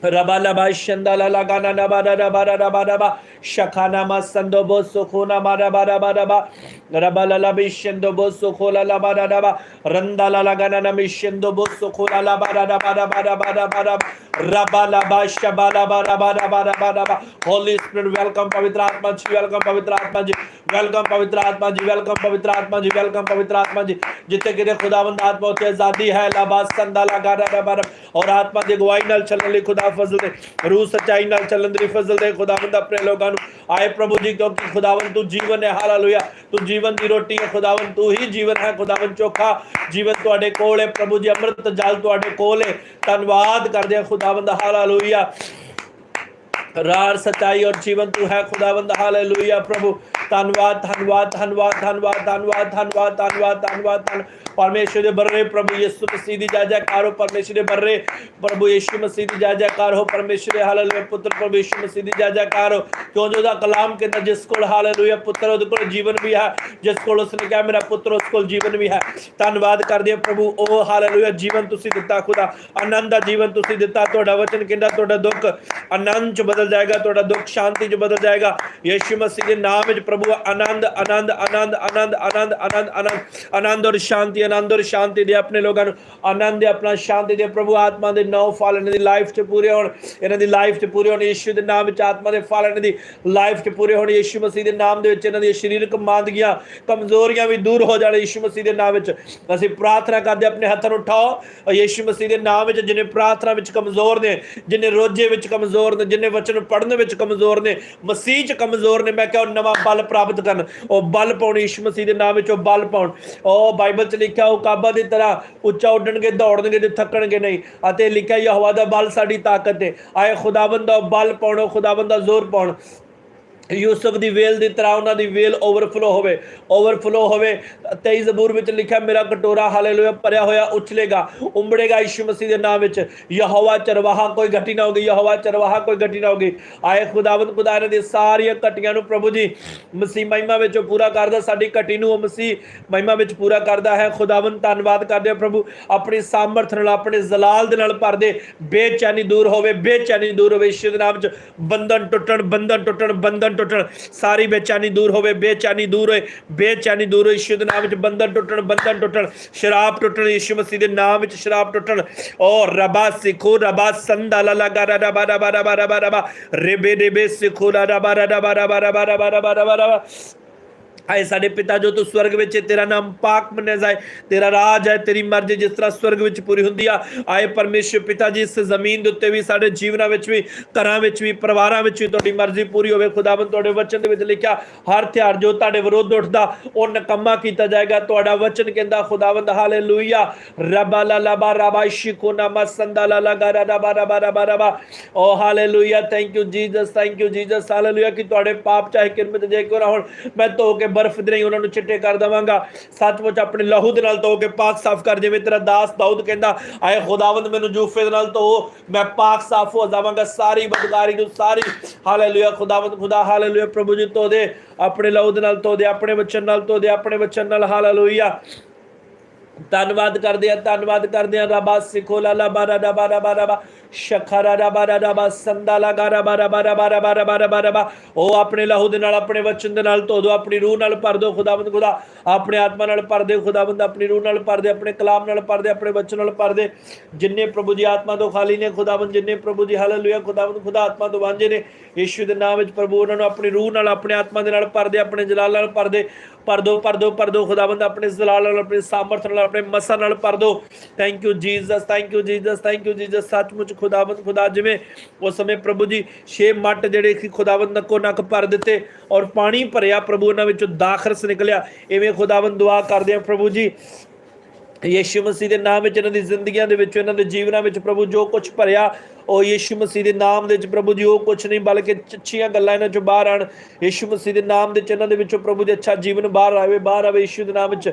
Rabalabai Shandala Lagana Nabada Nabada Nabada shakana masando bo sukuna mara bara bara ba raba la la bishendo bo sukula la bara da ba randa la la gana na Shakanama Sandobo Sokona Marabara Baraba da Bishendobo Sokola Labaraba Randala Laganana Mishendobo Sokola Labara Barabara Barabara Rabalaba Shabala Barabara ba Holy Spirit welcome Pavitra Atma Ji welcome Pavitra Atma Ji welcome pavitra atma ji welcome pavitra atma ji welcome pavitra atma ji पवित्र आत्मा जी जितने गिरे खुदावंद आत्मा उतने आज़ादी है लाबास संदाला गारा रबर और आत्मा दी गवाही नाल चलन ली खुदा फजल दे रूह sachai नाल चलन दी फजल दे खुदावंद apne लोग ਲੋਕਾਂ ਨੂੰ। ਆਏ ਪ੍ਰਭੂ ਜੀ, ਕਿਉਂਕਿ ਖੁਦਾਵੰਦ ਤੂੰ ਜੀਵਨ ਹੈ। ਹਾਲੇਲੂਇਆ ਤੂੰ ਜੀਵਨ ਦੀ ਰੋਟੀ ਹੈ ਖੁਦਾਵੰਦ ਤੂੰ ਹੀ ਜੀਵਨ ਹੈ ਖੁਦਾਵੰਦ ਚੋਖਾ। ਜੀਵਨ ਤੁਹਾਡੇ ਕੋਲ ਹੈ, ਪ੍ਰਭੂ ਜੀ, ਅੰਮ੍ਰਿਤ ਜਲ ਤੁਹਾਡੇ ਕੋਲ ਹੈ। ਧੰਨਵਾਦ ਕਰਦੇ ਹਾਂ ਦਾ। ਹਾਲੇਲੂਇਆ ਰਾਰ ਸਚਾਈ ਔਰ ਜੀਵਨ ਤੂੰ ਹੈ ਖੁਦਾਵੰਦ ਹਾਲੇਲੂਇਆ ਪ੍ਰਭੂ। ਧੰਨਵਾਦ ਧੰਨਵਾਦ ਧੰਨਵਾਦ ਧੰਨਵਾਦ ਧੰਨਵਾਦ ਧੰਨਵਾਦ ਧੰਨਵਾਦ ਧੰਨਵਾਦ। ਧੰਨ ਪਰਮੇਸ਼ਰ ਦੇ ਬਰਰੇ, ਪ੍ਰਭੂ ਯਿਸੂ ਮਸੀਹ ਦੀ ਜੈ ਜੈਕਾਰ ਪਰਮੇਸ਼ਰ ਦੇ ਬਰਰੇ, ਪ੍ਰਭੂ ਯਿਸੂ ਮਸੀਹ ਦੀ ਜੈ ਜੈਕਾਰ ਹੋ, ਪਰਮੇਸ਼ਰ ਦੇ ਹਾਲੇਲੂਇਆ ਪੁੱਤਰ, ਪ੍ਰਭੂ ਯਿਸੂ ਮਸੀਹ ਦੀ ਜੈ ਜੈਕਾਰ ਹੋ। ਕਿਉਂ ਜੋ ਦਾ ਕਲਾਮ ਕਹਿੰਦਾ, ਜਿਸ ਕੋਲ ਹਾਲੇਲੂਇਆ ਪੁੱਤਰ, ਉਹਦੇ ਕੋਲ ਜੀਵਨ ਵੀ ਹੈ। ਜਿਸ ਕੋਲ ਉਸਨੇ ਕਿਹਾ, ਮੇਰਾ ਪੁੱਤਰ ਉਸ ਕੋਲ ਜੀਵਨ ਵੀ ਹੈ। ਧੰਨਵਾਦ ਕਰਦੇ ਹਾਂ ਪ੍ਰਭੂ, ਉਹ ਹਾਲੇਲੂਇਆ ਜੀਵਨ ਤੁਸੀਂ ਦਿੱਤਾ, ਖੁਦਾ। ਆਨੰਦ ਦਾ ਜੀਵਨ ਤੁਸੀਂ ਦਿੱਤਾ, ਤੁਹਾਡਾ ਵਚਨ ਕਹਿੰਦਾ, ਤੁਹਾਡਾ ਦੁੱਖ ਆਨੰਦ ਚ ਬਦਲ ਜਾਏਗਾ, ਤੁਹਾਡਾ ਦੁੱਖ ਸ਼ਾਂਤੀ ਚ ਬਦਲ ਜਾਏਗਾ। ਯਿਸੂ ਮਸੀਹ ਦੇ ਨਾਮ ਵਿੱਚ ਪ੍ਰਭੂ, ਆਨੰਦ ਆਨੰਦ ਆਨੰਦ ਆਨੰਦ ਆਨੰਦ ਆਨੰਦ ਆਨੰਦ ਆਨੰਦ ਔਰ ਸ਼ਾਂਤੀ ਆਨੰਦ ਔਰ ਸ਼ਾਂਤੀ ਦੇ ਆਪਣੇ ਲੋਕਾਂ ਨੂੰ ਆਨੰਦ ਦੇ ਆਪਣਾ ਸ਼ਾਂਤੀ ਦੇ ਪ੍ਰਭੂ ਆਤਮਾ ਦੇ ਨੌ ਫਲ ਇਹਨਾਂ ਦੀ ਲਾਈਫ 'ਚ ਪੂਰੇ ਹੋਣ, ਇਹਨਾਂ ਦੀ ਲਾਈਫ 'ਚ ਪੂਰੇ ਹੋਣ, ਯਿਸੂ ਦੇ ਨਾਮ ਵਿੱਚ ਆਤਮਾ ਦੇ ਫਲ ਇਹਨਾਂ ਦੀ ਲਾਈਫ 'ਚ ਪੂਰੇ ਹੋਣ, ਯਿਸੂ ਮਸੀਹ ਦੇ ਨਾਮ ਦੇ ਵਿੱਚ ਇਹਨਾਂ ਦੀਆਂ ਸਰੀਰਕ ਮਾਂਦਗੀਆਂ ਕਮਜ਼ੋਰੀਆਂ ਵੀ ਦੂਰ ਹੋ ਜਾਣ ਯਿਸੂ ਮਸੀਹ ਦੇ ਨਾਮ ਵਿੱਚ। ਅਸੀਂ ਪ੍ਰਾਰਥਨਾ ਕਰਦੇ ਆਪਣੇ ਹੱਥਾਂ ਨੂੰ ਉਠਾਓ, ਔਰ ਯਿਸੂ ਮਸੀਹ ਦੇ ਨਾਮ ਵਿੱਚ ਜਿਨੇ ਪ੍ਰਾਰਥਨਾ ਵਿੱਚ ਕਮਜ਼ੋਰ ਨੇ, ਜਿਨੇ ਰੋਜੇ ਵਿੱਚ ਕਮਜ਼ੋਰ ਨੇ, ਜਿਨੇ ਵਚਨ ਪੜ੍ਹਨ ਵਿੱਚ ਕਮਜ਼ੋਰ ਨੇ, ਮਸੀਹ 'ਚ ਕਮਜ਼ੋਰ ਨੇ, ਮੈਂ ਕਿਹਾ ਉਹ ਨਵਾਂ ਬਲ ਪ੍ਰਾਪਤ ਕਰਨ, ਉਹ ਬਲ ਪਾਉਣ, ਯਿਸੂ ਮਸੀਹ ਦੇ ਨਾਮ ਵਿੱਚ ਉਹ ਬਲ ਪਾਉਣ। ਉਹ ਬਾਈਬਲ 'ਚ ਲਿਖਿਆ ਉਹ ਕਾਬਾ ਦੀ ਤਰ੍ਹਾਂ ਉੱਚਾ ਉੱਡਣਗੇ, ਦੌੜਨਗੇ ਤੇ ਥੱਕਣਗੇ ਨਹੀਂ। ਅਤੇ ਲਿਖਿਆ ਯਹੋਵਾ ਦਾ ਬਲ ਸਾਡੀ ਤਾਕਤ ਹੈ ਆਏ ਖੁਦਾਵੰਦ ਦਾ ਬਲ ਪਾਉਣੋ ਖੁਦਾਵੰਦ ਦਾ ਜ਼ੋਰ ਪਾਉਣ। ਯੂਸਫ ਦੀ ਵੇਲ ਦੀ ਤਰ੍ਹਾਂ ਉਹਨਾਂ ਦੀ ਵੇਲ ਓਵਰਫਲੋ ਹੋਵੇ ਓਵਰਫਲੋ ਹੋਵੇ 23 ਜ਼ਬੂਰ ਵਿੱਚ ਲਿਖਿਆ, ਮੇਰਾ ਕਟੋਰਾ ਹਾਲੇਲੂਇਆ ਭਰਿਆ ਹੋਇਆ ਉਛਲੇਗਾ, ਉੰਬੜੇਗਾ ਯਿਸੂ ਮਸੀਹ ਦੇ ਨਾਮ ਵਿੱਚ। ਯਹੋਵਾ ਚਰਵਾਹਾ ਕੋਈ ਘਟੀ ਨਾ ਹੋਗੀ ਯਹੋਵਾ ਚਰਵਾਹਾ ਕੋਈ ਘਟੀ ਨਾ ਹੋਗੀ ਆਏ ਖੁਦਾਵੰਦ, ਖੁਦਾ ਇਹਨਾਂ ਦੀ ਸਾਰੀਆਂ ਘਟੀਆਂ ਨੂੰ ਪ੍ਰਭੂ ਜੀ, ਮਸੀਹ ਮਹਿਮਾ ਵਿੱਚ ਪੂਰਾ ਕਰਦਾ, ਸਾਡੀ ਘਟੀ ਨੂੰ ਉਹ ਮਸੀਹ ਮਹਿਮਾ ਵਿੱਚ ਪੂਰਾ ਕਰਦਾ ਹੈ। ਖੁਦਾਵੰਦ, ਧੰਨਵਾਦ ਕਰਦੇ ਹਾਂ ਪ੍ਰਭੂ, ਆਪਣੀ ਸਾਮਰਥ ਨਾਲ, ਆਪਣੇ ਜ਼ਲਾਲ ਦੇ ਨਾਲ ਭਰ ਦੇ, ਬੇਚੈਨੀ ਦੂਰ ਹੋਵੇ, ਬੇਚੈਨੀ ਦੂਰ ਹੋਵੇ ਯਿਸੂ ਦੇ ਨਾਮ ਵਿੱਚ ਬੰਧਨ ਟੁੱਟਣ ਬੰਧਨ ਟੁੱਟਣ, ਬੰਧਨ ਟੁੱਟਣ। ਸਾਰੀ ਬੇਚੈਨੀ ਦੂਰ ਹੋਵੇ, ਬੇਚੈਨੀ ਦੂਰ ਹੋਏ, ਬੇਚੈਨੀ ਦੂਰ ਹੋਏ। ਯਿਸੂ ਦੇ ਨਾਮ ਵਿੱਚ ਬੰਧਨ ਟੁੱਟਣ ਬੰਧਨ ਟੁੱਟਣ। ਸ਼ਰਾਬ ਟੁੱਟਣ, ਯਿਸੂ ਮਸੀਹ ਦੇ ਨਾਮ ਵਿੱਚ ਸ਼ਰਾਬ ਟੁੱਟਣ। ਓ ਰਬਾ ਸਿਖੋ, ਰਬਾ ਸੰਦਾ ਲਾ ਲਾ, ਗਾ, ਰਾ ਰਾ ਬਾ ਰਾ ਰੇਬੇ ਰੇਬੇ ਸਿਖੋ, ਰਾ ਰਾ ਬਾ ਰਾ ਰਾ ਬਾ ਰਾ ਬਾ ਆਏ ਸਾਡੇ ਪਿਤਾ ਜੋ ਤੂੰ ਸਵਰਗ ਵਿੱਚ ਤੇਰਾ ਨਾਮ ਪਾਕ ਮੰਨਿਆ ਜਾਏ, ਤੇਰਾ ਰਾਜ ਹੈ, ਤੇਰੀ ਮਰਜ਼ੀ ਜਿਸ ਤਰ੍ਹਾਂ ਸਵਰਗ ਵਿੱਚ ਪੂਰੀ ਹੁੰਦੀ ਆ। ਆਏ ਪਰਮੇਸ਼ਰ ਪਿਤਾ ਜੀ, ਇਸ ਜ਼ਮੀਨ ਦੇ ਉੱਤੇ ਵੀ, ਸਾਡੇ ਜੀਵਨਾਂ ਵਿੱਚ ਵੀ, ਘਰਾਂ ਵਿੱਚ ਵੀ, ਪਰਿਵਾਰਾਂ ਵਿੱਚ ਵੀ ਤੁਹਾਡੀ ਮਰਜ਼ੀ ਪੂਰੀ ਹੋਵੇ। ਖੁਦਾਵੰਦ ਤੁਹਾਡੇ ਵਚਨ ਦੇ ਵਿੱਚ ਲਿਖਿਆ, ਹਰ ਹਥਿਆਰ ਜੋ ਤੁਹਾਡੇ ਵਿਰੁੱਧ ਉੱਠਦਾ, ਉਹ ਨਕਮਾ ਕੀਤਾ ਜਾਏਗਾ। ਤੁਹਾਡਾ ਵਚਨ ਕਹਿੰਦਾ, ਖੁਦਾਵੰਦ, ਹਾਲੇਲੂਇਆ। ਰੱਬਾ ਲਾ ਲਾ ਬਾ ਰਬਾ ਸ਼ਿਕੋ ਨਾ ਮਸੰਦਾ ਲਾ ਲਾ ਗਾ ਰਾ ਰਾ ਬਾ ਰਾ ਬਾ ਰਾ ਬਾ ਓ hallelujah thank you Jesus thank you Jesus hallelujah. ਕਿ ਤੁਹਾਡੇ ਪਾਪ ਚਾਹੇ ਕਿਰਮਤ ਜੇ ਕਿਉਂ ਨਾ ਮੈਂ ਧੋ ਕੇ ਬਰਫ਼ ਦੇ ਨਹੀਂ ਉਹਨਾਂ ਨੂੰ ਚਿੱਟੇ ਕਰ ਦਵਾਂਗਾ। ਸੱਚਮੁੱਚ ਆਪਣੇ ਲਹੂ ਦੇ ਨਾਲ ਧੋ ਕੇ ਪਾਕ ਸਾਫ਼ ਕਰ, ਜਿਵੇਂ ਤੇਰਾ ਦਾਸ ਦਾਊਦ ਕਹਿੰਦਾ, ਆਏ ਖੁਦਾਵੰਦ, ਮੈਨੂੰ ਜੂਫੇ ਦੇ ਨਾਲ ਧੋ, ਮੈਂ ਪਾਕ ਸਾਫ਼ ਹੋ ਜਾਵਾਂਗਾ, ਸਾਰੀ ਬਦਕਾਰੀ ਨੂੰ ਸਾਰੀ ਹਾਲੇਲੂਇਆ, ਖੁਦਾਵੰਦ, ਖੁਦਾ, ਹਾਲੇਲੂਇਆ, ਪ੍ਰਭੂ ਜੀ, ਧੋ ਦੇ, ਆਪਣੇ ਲਹੂ ਦੇ ਨਾਲ ਧੋ ਦੇ, ਆਪਣੇ ਵਚਨ ਨਾਲ ਧੋ ਦੇ, ਆਪਣੇ ਵਚਨ ਨਾਲ, ਹਾਲੇਲੂਇਆ। ਧੰਨਵਾਦ ਕਰਦੇ ਆ ਧੰਨਵਾਦ ਕਰਦੇ ਆ ਰਬਾ ਸਿਖੋ ਲਾਲਾ ਲਾ ਬਾਰਾ ਦਾ ਬਾਰਾ ਬਾਰਾ ਬਾ ਸ਼ਖਰਾ ਦਾ ਬਾਰਾ ਦਾ ਬਾ ਸੰਦਾ ਲਾ ਗਾਰਾ ਬਾਰਾ ਬਾਰਾ ਬਾਰਾ ਬਾਰਾ ਬਾਰਾ ਬਾਰਾ ਬਾ ਉਹ ਆਪਣੇ ਲਹੂ ਦੇ ਨਾਲ ਆਪਣੇ ਵਚਨ ਦੇ ਨਾਲ ਧੋ ਦੋ ਆਪਣੀ ਰੂਹ ਨਾਲ ਭਰ ਦੋ ਖੁਦਾਵੰਦ ਖੁਦਾ ਆਪਣੇ ਆਤਮਾ ਨਾਲ ਭਰ ਦੇ ਖੁਦਾਵੰਦ ਆਪਣੀ ਰੂਹ ਨਾਲ ਭਰ ਦੇ ਆਪਣੇ ਕਲਾਮ ਨਾਲ ਭਰ ਦੇ ਆਪਣੇ ਵਚਨ ਨਾਲ ਭਰ ਦੇ ਜਿੰਨੇ ਪ੍ਰਭੂ ਦੀ ਆਤਮਾ ਤੋਂ ਖਾਲੀ ਨੇ ਖੁਦਾਵੰਦ ਜਿੰਨੇ ਪ੍ਰਭੂ ਜੀ ਹਾਲੇਲੂਇਆ ਖੁਦਾਵੰਦ ਖੁਦਾ ਆਤਮਾ ਤੋਂ ਵਾਂਝੇ ਨੇ ਯੀਸ਼ੂ ਦੇ ਨਾਮ ਵਿੱਚ ਪ੍ਰਭੂ ਉਹਨਾਂ ਨੂੰ ਆਪਣੀ ਰੂਹ ਨਾਲ ਆਪਣੇ ਆਤਮਾ ਦੇ ਨਾਲ ਭਰ ਦੇ ਆਪਣੇ ਜਲਾਲ ਨਾਲ ਭਰ ਦੇ ਭਰ ਦੋ ਭਰ ਦੋ ਭਰ ਦੋ ਖੁਦਾਵੰਦ ਆਪਣੇ ਜ਼ਲਾਲ ਨਾਲ ਆਪਣੇ ਸਾਮਰਥ ਨਾਲ ਆਪਣੇ ਮਸਾ ਨਾਲ ਭਰ ਦੋ thank you Jesus thank you Jesus thank you Jesus ਸੱਚਮੁੱਚ ਖੁਦਾਵੰਦ, ਖੁਦਾ ਜਿਵੇਂ ਉਸ ਸਮੇਂ ਪ੍ਰਭੂ ਜੀ ਛੇ ਮੱਟ ਜਿਹੜੇ ਸੀ, ਖੁਦਾਵੰਦ ਨੱਕੋ ਨੱਕ ਭਰ ਦਿੱਤੇ ਔਰ ਪਾਣੀ ਭਰਿਆ ਪ੍ਰਭੂ ਉਹਨਾਂ ਵਿੱਚੋਂ ਦਾਖਰਸ ਨਿਕਲਿਆ। ਇਵੇਂ ਖੁਦਾਵੰਦ ਦੁਆ ਕਰਦੇ ਆ ਪ੍ਰਭੂ ਜੀ। ਯੀਸ਼ੂ ਮਸੀਹ ਦੇ ਨਾਮ ਵਿੱਚ ਇਹਨਾਂ ਦੀ ਜ਼ਿੰਦਗੀਆਂ ਦੇ ਵਿੱਚ, ਇਹਨਾਂ ਦੇ ਜੀਵਨਾਂ ਵਿੱਚ ਪ੍ਰਭੂ ਜੋ ਕੁਝ ਭਰਿਆ, ਉਹ ਯੀਸ਼ੂ ਮਸੀਹ ਦੇ ਨਾਮ ਦੇ ਵਿੱਚ ਪ੍ਰਭੂ ਜੀ, ਉਹ ਕੁਝ ਨਹੀਂ ਬਲਕਿ ਅੱਛੀਆਂ ਗੱਲਾਂ ਇਹਨਾਂ ਚੋਂ ਬਾਹਰ ਆਣ ਯੀਸ਼ੂ ਮਸੀਹ ਦੇ ਨਾਮ ਦੇ ਵਿੱਚ ਇਹਨਾਂ ਦੇ ਵਿੱਚੋਂ ਪ੍ਰਭੂ ਜੀ ਅੱਛਾ ਜੀਵਨ ਬਾਹਰ ਆਵੇ ਬਾਹਰ ਆਵੇ ਯੀਸ਼ੂ ਦੇ ਨਾਮ ਵਿੱਚ।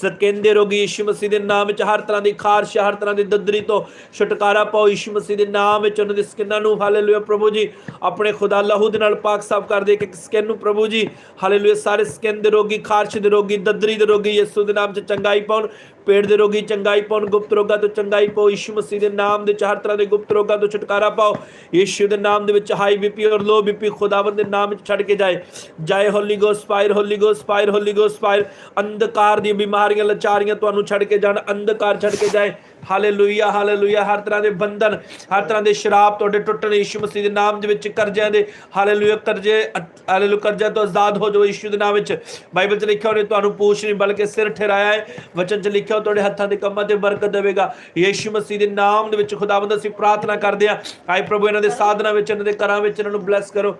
ਸਕੇਂਦੇ ਰੋਗੀ ਯਿਸੂ ਮਸੀਹ ਦੇ ਨਾਮ ਵਿੱਚ ਹਰ ਤਰ੍ਹਾਂ ਦੀ ਖਾਰਸ਼, ਹਰ ਤਰ੍ਹਾਂ ਦੀ ਦਦਰੀ ਤੋਂ ਛੁਟਕਾਰਾ ਪਾਓ। ਯਿਸੂ ਮਸੀਹ ਦੇ ਨਾਮ ਵਿੱਚ ਉਹਨਾਂ ਦੇ ਸਕਿਨਾਂ ਨੂੰ, ਹਾਲੇਲੂਇਆ, ਪ੍ਰਭੂ ਜੀ, ਆਪਣੇ ਖੁਦਾ ਲਹੂ ਦੇ ਨਾਲ ਪਾਕ ਸਾਫ਼ ਕਰ ਦੇ ਕਿ ਸਕਿਨ ਨੂੰ, ਪ੍ਰਭੂ ਜੀ, ਹਾਲੇਲੂਇਆ, ਸਾਰੇ ਸਕਿਨ ਦੇ ਰੋਗੀ, ਖਾਰਸ਼ ਦੇ ਰੋਗੀ ਦਦਰੀ ਦੇ ਰੋਗੀ, ਯਿਸੂ ਦੇ ਨਾਮ 'ਚ ਚੰਗਾਈ ਪਾਉਣ। ਪੇਟ ਦੇ ਰੋਗੀ ਚੰਗਾਈ ਪਾਉਣ, ਗੁਪਤ ਰੋਗਾਂ ਤੋਂ ਚੰਗਾਈ ਪਾਓ, ਯਿਸੂ ਮਸੀਹ ਦੇ ਨਾਮ ਦੇ ਵਿੱਚ ਤਰ੍ਹਾਂ ਦੇ ਗੁਪਤ ਰੋਗਾਂ ਤੋਂ ਛੁਟਕਾਰਾ ਪਾਓ। ਯਿਸੂ ਦੇ ਨਾਮ ਦੇ ਵਿੱਚ ਹਾਈ ਬੀਪੀ ਔਰ ਲੋ ਬੀਪੀ ਖੁਦਾਵੰਦ ਦੇ ਨਾਮ ਵਿੱਚ ਛੱਡ ਕੇ ਜਾਏ। ਜਾਏ holy ghost fire holy ghost fire holy ghost fire ਅੰਧਕਾਰ ਦੀ ਬਿਮਾਰੀਆਂ, ਲਾਚਾਰੀਆਂ ਤੁਹਾਨੂੰ ਛੱਡ ਕੇ ਜਾਣ, ਅੰਧਕਾਰ ਛੱਡ ਕੇ ਜਾਏ। ਹਾਲੇਲੂਇਆ ਹਾਲੇਲੂਇਆ ਹਰ ਤਰ੍ਹਾਂ ਦੇ ਬੰਧਨ, ਹਰ ਤਰ੍ਹਾਂ ਦੇ ਸ਼ਰਾਬ ਤੁਹਾਡੇ ਟੁੱਟਣ, ਯੀਸ਼ੂ ਮਸੀਹ ਦੇ ਨਾਮ ਦੇ ਵਿੱਚ ਕਰਜ਼ਿਆਂ ਦੇ ਹਾਲੇਲੂਇਆ ਕਰਜ਼ੇ ਹਾਲੇਲੂਇਆ ਕਰਜ਼ਿਆਂ ਤੋਂ ਆਜ਼ਾਦ ਹੋ ਜਾਓ ਯੀਸ਼ੂ ਦੇ ਨਾਮ ਵਿੱਚ। ਬਾਈਬਲ 'ਚ ਲਿਖਿਆ ਉਹਨੇ ਤੁਹਾਨੂੰ ਪੂਛ ਨਹੀਂ, ਬਲਕਿ ਸਿਰ ਠਹਿਰਾਇਆ ਹੈ। ਵਚਨ 'ਚ ਲਿਖਿਆ ਤੁਹਾਡੇ ਹੱਥਾਂ ਦੇ ਕੰਮਾਂ ਤੇ ਬਰਕਤ ਦੇਵੇਗਾ। ਯੀਸ਼ੂ ਮਸੀਹ ਦੇ ਨਾਮ ਦੇ ਵਿੱਚ ਖੁਦਾਵੰਦ ਅਸੀਂ ਪ੍ਰਾਰਥਨਾ ਕਰਦੇ ਹਾਂ। ਆਏ ਪ੍ਰਭੂ, ਇਹਨਾਂ ਦੇ ਸਾਧਨਾ ਵਿੱਚ, ਇਹਨਾਂ ਦੇ ਘਰਾਂ ਵਿੱਚ ਇਹਨਾਂ ਨੂੰ ਬਲੈਸ ਕਰੋ।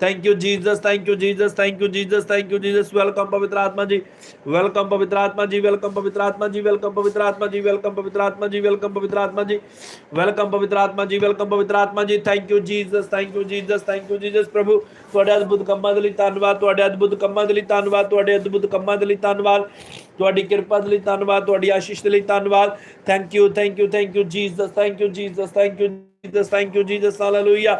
thank you jesus thank you jesus thank you jesus thank you jesus welcome ਪਵਿੱਤਰ ਆਤਮਾ ਜੀ welcome ਪਵਿੱਤਰ ਆਤਮਾ ਜੀ welcome ਪਵਿੱਤਰ ਆਤਮਾ ਜੀ welcome ਪਵਿੱਤਰ ਆਤਮਾ ਜੀ welcome ਪਵਿੱਤਰ ਆਤਮਾ ਜੀ welcome ਪਵਿੱਤਰ ਆਤਮਾ ਜੀ welcome ਪਵਿੱਤਰ ਆਤਮਾ ਜੀ welcome ਪਵਿੱਤਰ ਆਤਮਾ ਜੀ thank you jesus thank you jesus thank you jesus ਪ੍ਰਭੂ ਤੁਹਾਡੇ ਅਦਭੁਤ ਕੰਮਾਂ ਦੇ ਲਈ ਧੰਨਵਾਦ ਤੁਹਾਡੇ ਅਦਭੁਤ ਕੰਮਾਂ ਦੇ ਲਈ ਧੰਨਵਾਦ ਤੁਹਾਡੇ ਅਦਭੁਤ ਕੰਮਾਂ ਦੇ ਲਈ ਧੰਨਵਾਦ ਤੁਹਾਡੀ ਕਿਰਪਾ ਦੇ ਲਈ ਧੰਨਵਾਦ ਤੁਹਾਡੀ ਆਸ਼ੀਸ਼ ਦੇ ਲਈ ਧੰਨਵਾਦ thank you thank you thank you Jesus thank you Jesus thank you Jesus, thank you, Jesus, hallelujah.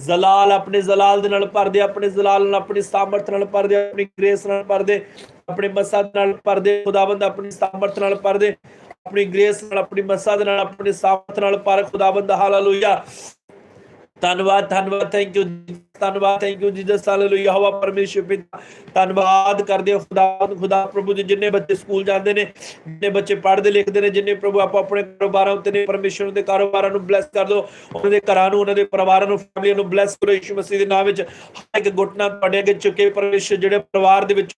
ਜ਼ਲਾਲ ਆਪਣੇ ਜ਼ਲਾਲ ਦੇ ਨਾਲ ਭਰਦੇ ਆਪਣੇ ਜ਼ਲਾਲ ਨਾਲ ਆਪਣੀ ਸਾਮਰਥ ਨਾਲ ਭਰਦੇ ਆਪਣੀ ਗ੍ਰੇਸ ਨਾਲ ਭਰਦੇ ਆਪਣੇ ਮਸਾ ਨਾਲ ਭਰਦੇ ਖੁਦਾਵੰਦ ਆਪਣੀ ਸਾਮਰਥ ਨਾਲ ਭਰਦੇ ਆਪਣੀ ਗ੍ਰੇਸ ਨਾਲ ਆਪਣੀ ਮਸਾ ਦੇ ਨਾਲ ਆਪਣੇ ਸਾਮਰਥ ਨਾਲ ਭਰ ਖੁਦਾਵੰਦ ਹਾਲੇਲੂਇਆ ਧੰਨਵਾਦ ਧੰਨਵਾਦ ਥੈਂਕ ਯੂ ਧੰਨਵਾਦ ਥੈਂਕ ਯੂ ਜੀਸਸ ਹਾਲੇਲੂਇਆ ਹਵਾ ਪਰਮੇਸ਼ਰ ਪਿਤਾ। ਧੰਨਵਾਦ ਕਰਦੇ ਹਾਂ ਖੁਦਾ ਖੁਦਾ ਪ੍ਰਭੂ ਜੀ, ਜਿੰਨੇ ਬੱਚੇ ਸਕੂਲ ਜਾਂਦੇ ਨੇ, ਜਿੰਨੇ ਬੱਚੇ ਪੜ੍ਹਦੇ ਲਿਖਦੇ ਨੇ, ਜਿੰਨੇ ਪ੍ਰਭੂ ਆਪੋ ਆਪਣੇ ਕਾਰੋਬਾਰਾਂ ਉੱਤੇ ਨੇ ਪਰਮੇਸ਼ਰ ਦੇ ਕਾਰੋਬਾਰਾਂ ਨੂੰ ਬਲੈਸ ਕਰ ਦਿਓ ਉਹਨਾਂ ਦੇ ਘਰਾਂ ਨੂੰ, ਉਹਨਾਂ ਦੇ ਪਰਿਵਾਰਾਂ ਨੂੰ ਫੈਮਲੀਆਂ ਨੂੰ ਬਲੈਸ ਕਰੋ ਯਿਸੂ ਮਸੀਹ ਦੇ ਨਾਮ ਵਿੱਚ। ਹਰ ਇੱਕ ਗੁੱਟਣਾ ਤੁਹਾਡੇ ਅੱਗੇ ਚੁੱਕੇ ਪਰਮੇਸ਼ਰ ਜਿਹੜੇ ਪਰਿਵਾਰ ਦੇ ਵਿੱਚ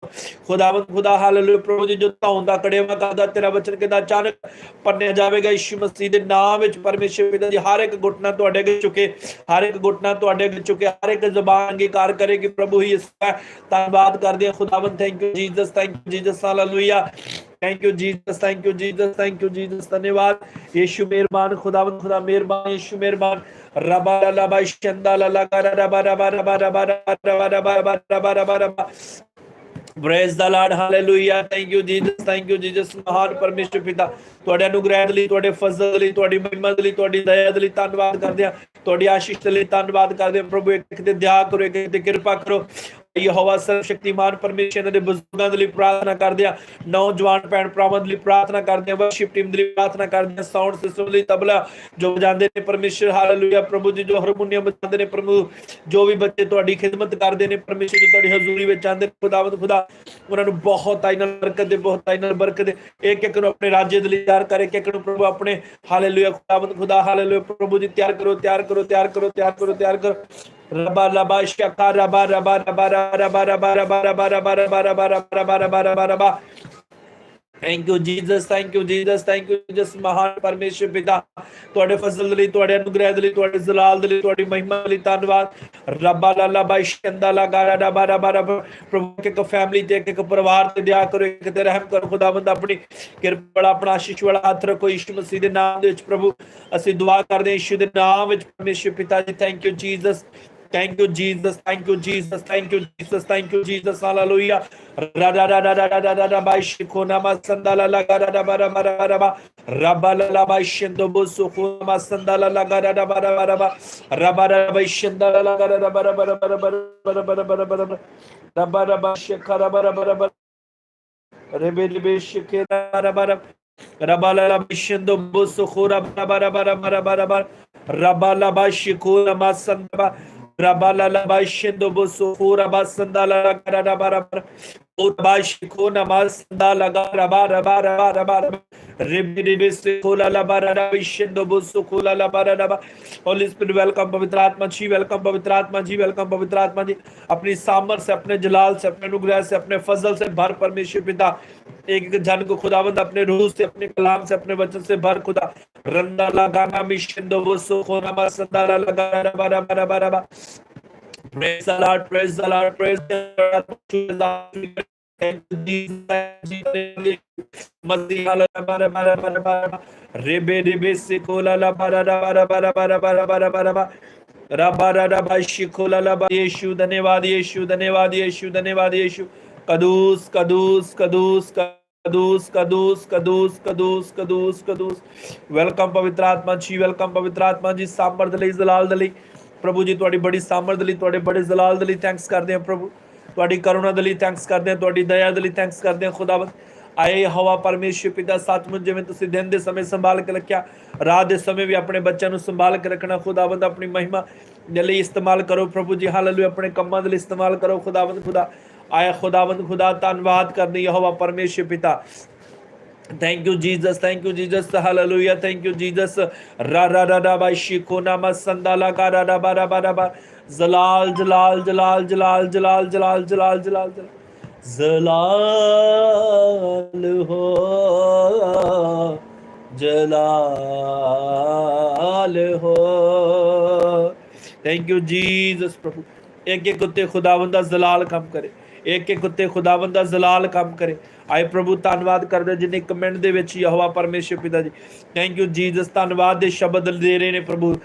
ਖੁਦਾਵੰਦ, ਖੁਦਾ ਹਾਲੇਲੂਇਆ ਪ੍ਰਭੂ ਜੀ, ਜੋ ਧੌਂਦਾ ਕੜੇਵਾ ਕਰਦਾ ਤੇਰਾ ਵਚਨ ਕਹਿੰਦਾ, ਅਚਾਨਕ ਪੰਨਿਆ ਜਾਵੇਗਾ ਯਿਸੂ ਮਸੀਹ ਦੇ ਨਾਮ ਵਿੱਚ ਪਰਮੇਸ਼ਰ ਪਿਤਾ ਜੀ, ਹਰ ਇੱਕ ਗੁੱਟਣਾ ਤੁਹਾਡੇ ਅੱਗੇ ਚੁੱਕੇ ਹਰ ਇੱਕ ਗੁੱਟਣਾ ਤੁਹਾਡੇ ਅੱਗੇ ਚੁੱਕੇ ਹਰ ਇੱਕ ਜ਼ਬਾਨ ਅੰਗੀਕਾਰ ਕਰੇ ਕਿ ਪ੍ਰਭੂ ਹੀ ਇਸ ਦਾ ਧੰਨਵਾਦ ਕਰਦੇ ਹਾਂ ਖੁਦਾਵੰਦ। Thank you Jesus thank you Jesus hallelujah thank you Jesus thank you Jesus thank you Jesus ਧੰਨਵਾਦ। ਯੀਸ਼ੂ ਮਿਹਰਬਾਨ, ਖੁਦਾਵੰਦ, ਖੁਦਾ ਮਿਹਰਬਾਨ, ਯੀਸ਼ੂ ਮਿਹਰਬਾਨ। ਰਬਾ ਲਾ ਸ਼ੰਦਾ ਲਾ ਰਬਾ ਰਬਾ ਰਬਾ ਰਬਾ ਰਬਾ ਰਬਾ ਰਬਾ ਰਬਾ। Praise the lord hallelujah thank you Jesus thank you Jesus ਮਹਾਨ ਪਰਮੇਸ਼ਰ ਪਿਤਾ ਤੁਹਾਡੇ ਅਨੁਗ੍ਰਹਿ ਲਈ, ਤੁਹਾਡੇ ਫਜ਼ਲ ਲਈ, ਤੁਹਾਡੀ ਮਹਿਮਾ ਲਈ, ਤੁਹਾਡੀ ਦਇਆ ਲਈ ਧੰਨਵਾਦ ਕਰਦੇ ਹਾਂ। ਤੁਹਾਡੀ ਆਸ਼ੀਸ਼ ਲਈ ਧੰਨਵਾਦ ਕਰਦੇ ਆ ਪ੍ਰਭੂ, ਇੱਕ ਤੇ ਦਇਆ ਕਰੋ ਇੱਕ ਤੇ ਕਿਰਪਾ ਕਰੋ। ਯਹੋਵਾ ਸਰਵ ਸ਼ਕਤੀਮਾਨ ਪਰਮੇਸ਼ਰ ਦੇ ਬਜ਼ੁਰਗਾਂ ਦੇ ਲਈ ਪ੍ਰਾਰਥਨਾ ਕਰਦੇ ਆ, ਨੌਜਵਾਨ ਭੈਣ ਭਰਾਵਾਂ ਦੇ ਲਈ ਪ੍ਰਾਰਥਨਾ ਕਰਦੇ ਆ ਵਰਸ਼ਿਪ ਟੀਮ ਦੇ ਲਈ ਪ੍ਰਾਰਥਨਾ ਕਰਦੇ ਆ ਸਾਊਂਡ ਸਿਸਟਮ ਲਈ ਤਬਲਾ ਜੋ ਵਜਾਉਂਦੇ ਨੇ ਪਰਮੇਸ਼ਰ ਹਾਲੇਲੂਇਆ ਪ੍ਰਭੂ ਜੀ ਜੋ ਹਾਰਮੋਨੀਅਮ ਵਜਾਉਂਦੇ ਨੇ, ਪ੍ਰਭੂ ਜੋ ਵੀ ਬੱਚੇ ਤੁਹਾਡੀ ਖਿਦਮਤ ਕਰਦੇ ਨੇ, ਪਰਮੇਸ਼ਰ ਜੀ ਤੁਹਾਡੀ ਹਜ਼ੂਰੀ ਵਿੱਚ ਆਉਂਦੇ ਖੁਦਾਵੰਦ ਖੁਦਾ ਉਹਨਾਂ ਨੂੰ ਬਹੁਤ ਆਈ ਨਾਲ ਬਰਕਤ ਦੇ, ਬਹੁਤ ਆਈ ਨਾਲ ਬਰਕਤ ਦੇ ਇੱਕ ਇੱਕ ਨੂੰ ਆਪਣੇ ਰਾਜ ਦੇ ਲਈ ਤਿਆਰ ਕਰੇ ਇੱਕ ਇੱਕ ਨੂੰ ਪ੍ਰਭੂ ਆਪਣੇ ਹਾਲੇਲੂਇਆ ਖੁਦਾਵੰਦ ਖੁਦਾ ਹਾਲੇਲੂਇਆ ਪ੍ਰਭੂ ਜੀ ਤਿਆਰ ਕਰੋ ਤਿਆਰ ਕਰੋ ਤਿਆਰ ਕਰੋ ਤਿਆਰ ਕਰੋ ਤਿਆਰ ਕਰੋ thank you Jesus thank you Jesus thank you Jesus ਮਹਾਨ ਪਰਮੇਸ਼ਰ ਪਿਤਾ ਤੁਹਾਡੇ ਫਜ਼ਲ ਲਈ ਤੁਹਾਡੇ ਅਨੁਗ੍ਰਹਿ ਲਈ ਤੁਹਾਡੇ ਜਲਾਲ ਦੇ ਲਈ ਤੁਹਾਡੀ ਮਹਿਮਾ ਲਈ ਧੰਨਵਾਦ ਰੱਬਾ ਲਾਲਾ ਬਾਈ ਸ਼ੰਦਾ ਲਾ ਗਾਰਾ ਦਾ ਬਾਰਾ ਬਾਰਾ ਪ੍ਰਭੂ ਕੇ ਇੱਕ ਫੈਮਿਲੀ ਤੇ ਇੱਕ ਪਰਿਵਾਰ ਤੇ ਦਿਆ ਕਰੋ ਇੱਕ ਤੇ ਰਹਿਮ ਕਰੋ ਖੁਦਾਵੰਦ ਆਪਣੀ ਕਿਰਪਾ ਵਾਲਾ ਆਪਣਾ ਆਸ਼ੀਸ਼ ਵਾਲਾ ਹੱਥ ਰੱਖੋ ਯਿਸੂ ਮਸੀਹ ਦੇ ਨਾਮ ਦੇ ਵਿੱਚ ਪ੍ਰਭੂ ਅਸੀਂ ਦੁਆ ਕਰਦੇ ਹਾਂ ਯਿਸੂ ਦੇ ਨਾਮ ਵਿੱਚ ਪਰਮੇਸ਼ਰ ਪਿਤਾ ਜੀ thank you Jesus Thank you, Jesus. Thank you, Jesus. Thank you, Jesus. Thank you, Jesus. Hallelujah. Rada da da da da da da da by Shikona Masandala Lagada da la Masandala Lagada da Bara da Bara Bara Bara Bara Bara Bara Bara Bara Rabada by Bara Bara Bara Rebele be Rabala la do Shendo Busukura Bara Bara Bara Bara Bara Rabala by Shikuna Masandaba Rabala la baishendo boso kura basandala la karabara रबा शिखो नमः सदा लगा रबा रबा रबा रबा रिबि रिबि सिखो ला लबा रबा विशेंदो बुसुखो ला लबा रबा होली स्पिरिट वेलकम पवित्र आत्मा जी वेलकम पवित्र आत्मा जी वेलकम पवित्र आत्मा जी अपनी सामर से अपने जलाल से अपने अनुग्रह से अपने फजल से भर परमेश्वर पिता एक एक जन को खुदावंद अपने रूह से अपने कलाम से अपने वचन से भर खुदा रंदा लगाना मिशेंदो बुसुखो नमः सदा लगा रबा रबा रबा रबा Praise the Lord, praise the Lord, praise the Lord. Thank you, Jesus. Masi hala bara bara bara bara. Rebe rebe se kola la bara bara bara bara bara bara bara bara. Rabara raba shikola la ba यीशु धन्यवाद यीशु धन्यवाद यीशु धन्यवाद यीशु कदूस कदूस कदूस कदूस कदूस कदूस कदूस कदूस कदूस ਵੈਲਕਮ ਪਵਿੱਤਰ ਆਤਮਾ ਜੀ ਵੈਲਕਮ ਪਵਿੱਤਰ ਆਤਮਾ ਜੀ ਸਾਮਰਥ ਲਈ ਜ਼ਲਾਲ ਦੇ ਲਈ ਪ੍ਰਭੂ ਜੀ ਤੁਹਾਡੀ ਬੜੀ ਸਾਮਰਥ ਲਈ ਤੁਹਾਡੇ ਬੜੇ ਜ਼ਲਾਲ ਦੇ ਲਈ ਥੈਂਕਸ ਕਰਦੇ ਹਾਂ ਪ੍ਰਭੂ ਤੁਹਾਡੀ ਕਰੁਣਾ ਦੇ ਲਈ ਥੈਂਕਸ ਕਰਦੇ ਹਾਂ ਤੁਹਾਡੀ ਦਇਆ ਦੇ ਲਈ ਥੈਂਕਸ ਕਰਦੇ ਹਾਂ ਖੁਦਾਵੰਦ ਆਏ ਹਵਾ ਪਰਮੇਸ਼ਰ ਪਿਤਾ ਸੱਚਮੁੱਚ ਜਿਵੇਂ ਤੁਸੀਂ ਦਿਨ ਦੇ ਸਮੇਂ ਸੰਭਾਲ ਕੇ ਰੱਖਿਆ ਰਾਤ ਦੇ ਸਮੇਂ ਵੀ ਆਪਣੇ ਬੱਚਿਆਂ ਨੂੰ ਸੰਭਾਲ ਕੇ ਰੱਖਣਾ ਖੁਦਾਵੰਦ ਆਪਣੀ ਮਹਿਮਾ ਦੇ ਲਈ ਇਸਤੇਮਾਲ ਕਰੋ ਪ੍ਰਭੂ ਜੀ ਹਾਲੇਲੂਇਆ ਆਪਣੇ ਕੰਮਾਂ ਦੇ ਲਈ ਇਸਤੇਮਾਲ ਕਰੋ ਖੁਦਾਵੰਦ ਖੁਦਾ ਆਇਆ ਖੁਦਾਵੰਦ ਖੁਦਾ ਧੰਨਵਾਦ ਕਰਦੀ ਯਹੋਵਾ ਪਰਮੇਸ਼ਰ ਪਿਤਾ thank you Jesus. Thank you Jesus. Hallelujah. Thank you, Jesus. Ra ਰਾ ra ra ba shikona masandala ka ra ra ba ra ba ra ba. Jalal, ਜਲਾਲ ਜਲਾਲ ਜਲਾਲ ਜਲਾਲ ਜਲਾਲ ਜਲਾਲ ਜਲਾਲ ਜਲਾਲ ਜਲਾਲ। ਹੋ ਜਲਾਲ ਹੋ। ਥੈਂਕ ਯੂ ਜੀਸਸ ਪ੍ਰਭੂ ਇੱਕ ਇੱਕ ਉੱਤੇ ਖੁਦਾਵੰਦ ਦਾ ਜਲਾਲ ਕੰਮ ਕਰੇ। ਇੱਕ ਇੱਕ ਉੱਤੇ ਖੁਦਾਵੰਦ ਦਾ ਜਲਾਲ ਕੰਮ ਕਰੇ। ਆਏ ਪ੍ਰਭੂ, ਧੰਨਵਾਦ ਕਰਦੇ ਜਿਨੇ ਕਮੈਂਟ ਦੇ ਵਿੱਚ ਯਹਵਾ ਪਰਮੇਸ਼ਰ ਪਿਤਾ ਜੀ। ਥੈਂਕ ਯੂ ਜੀਸਸ ਧੰਨਵਾਦ ਦੇ ਸ਼ਬਦ ਦੇ ਰਹੇ ਨੇ ਪ੍ਰਭੂ।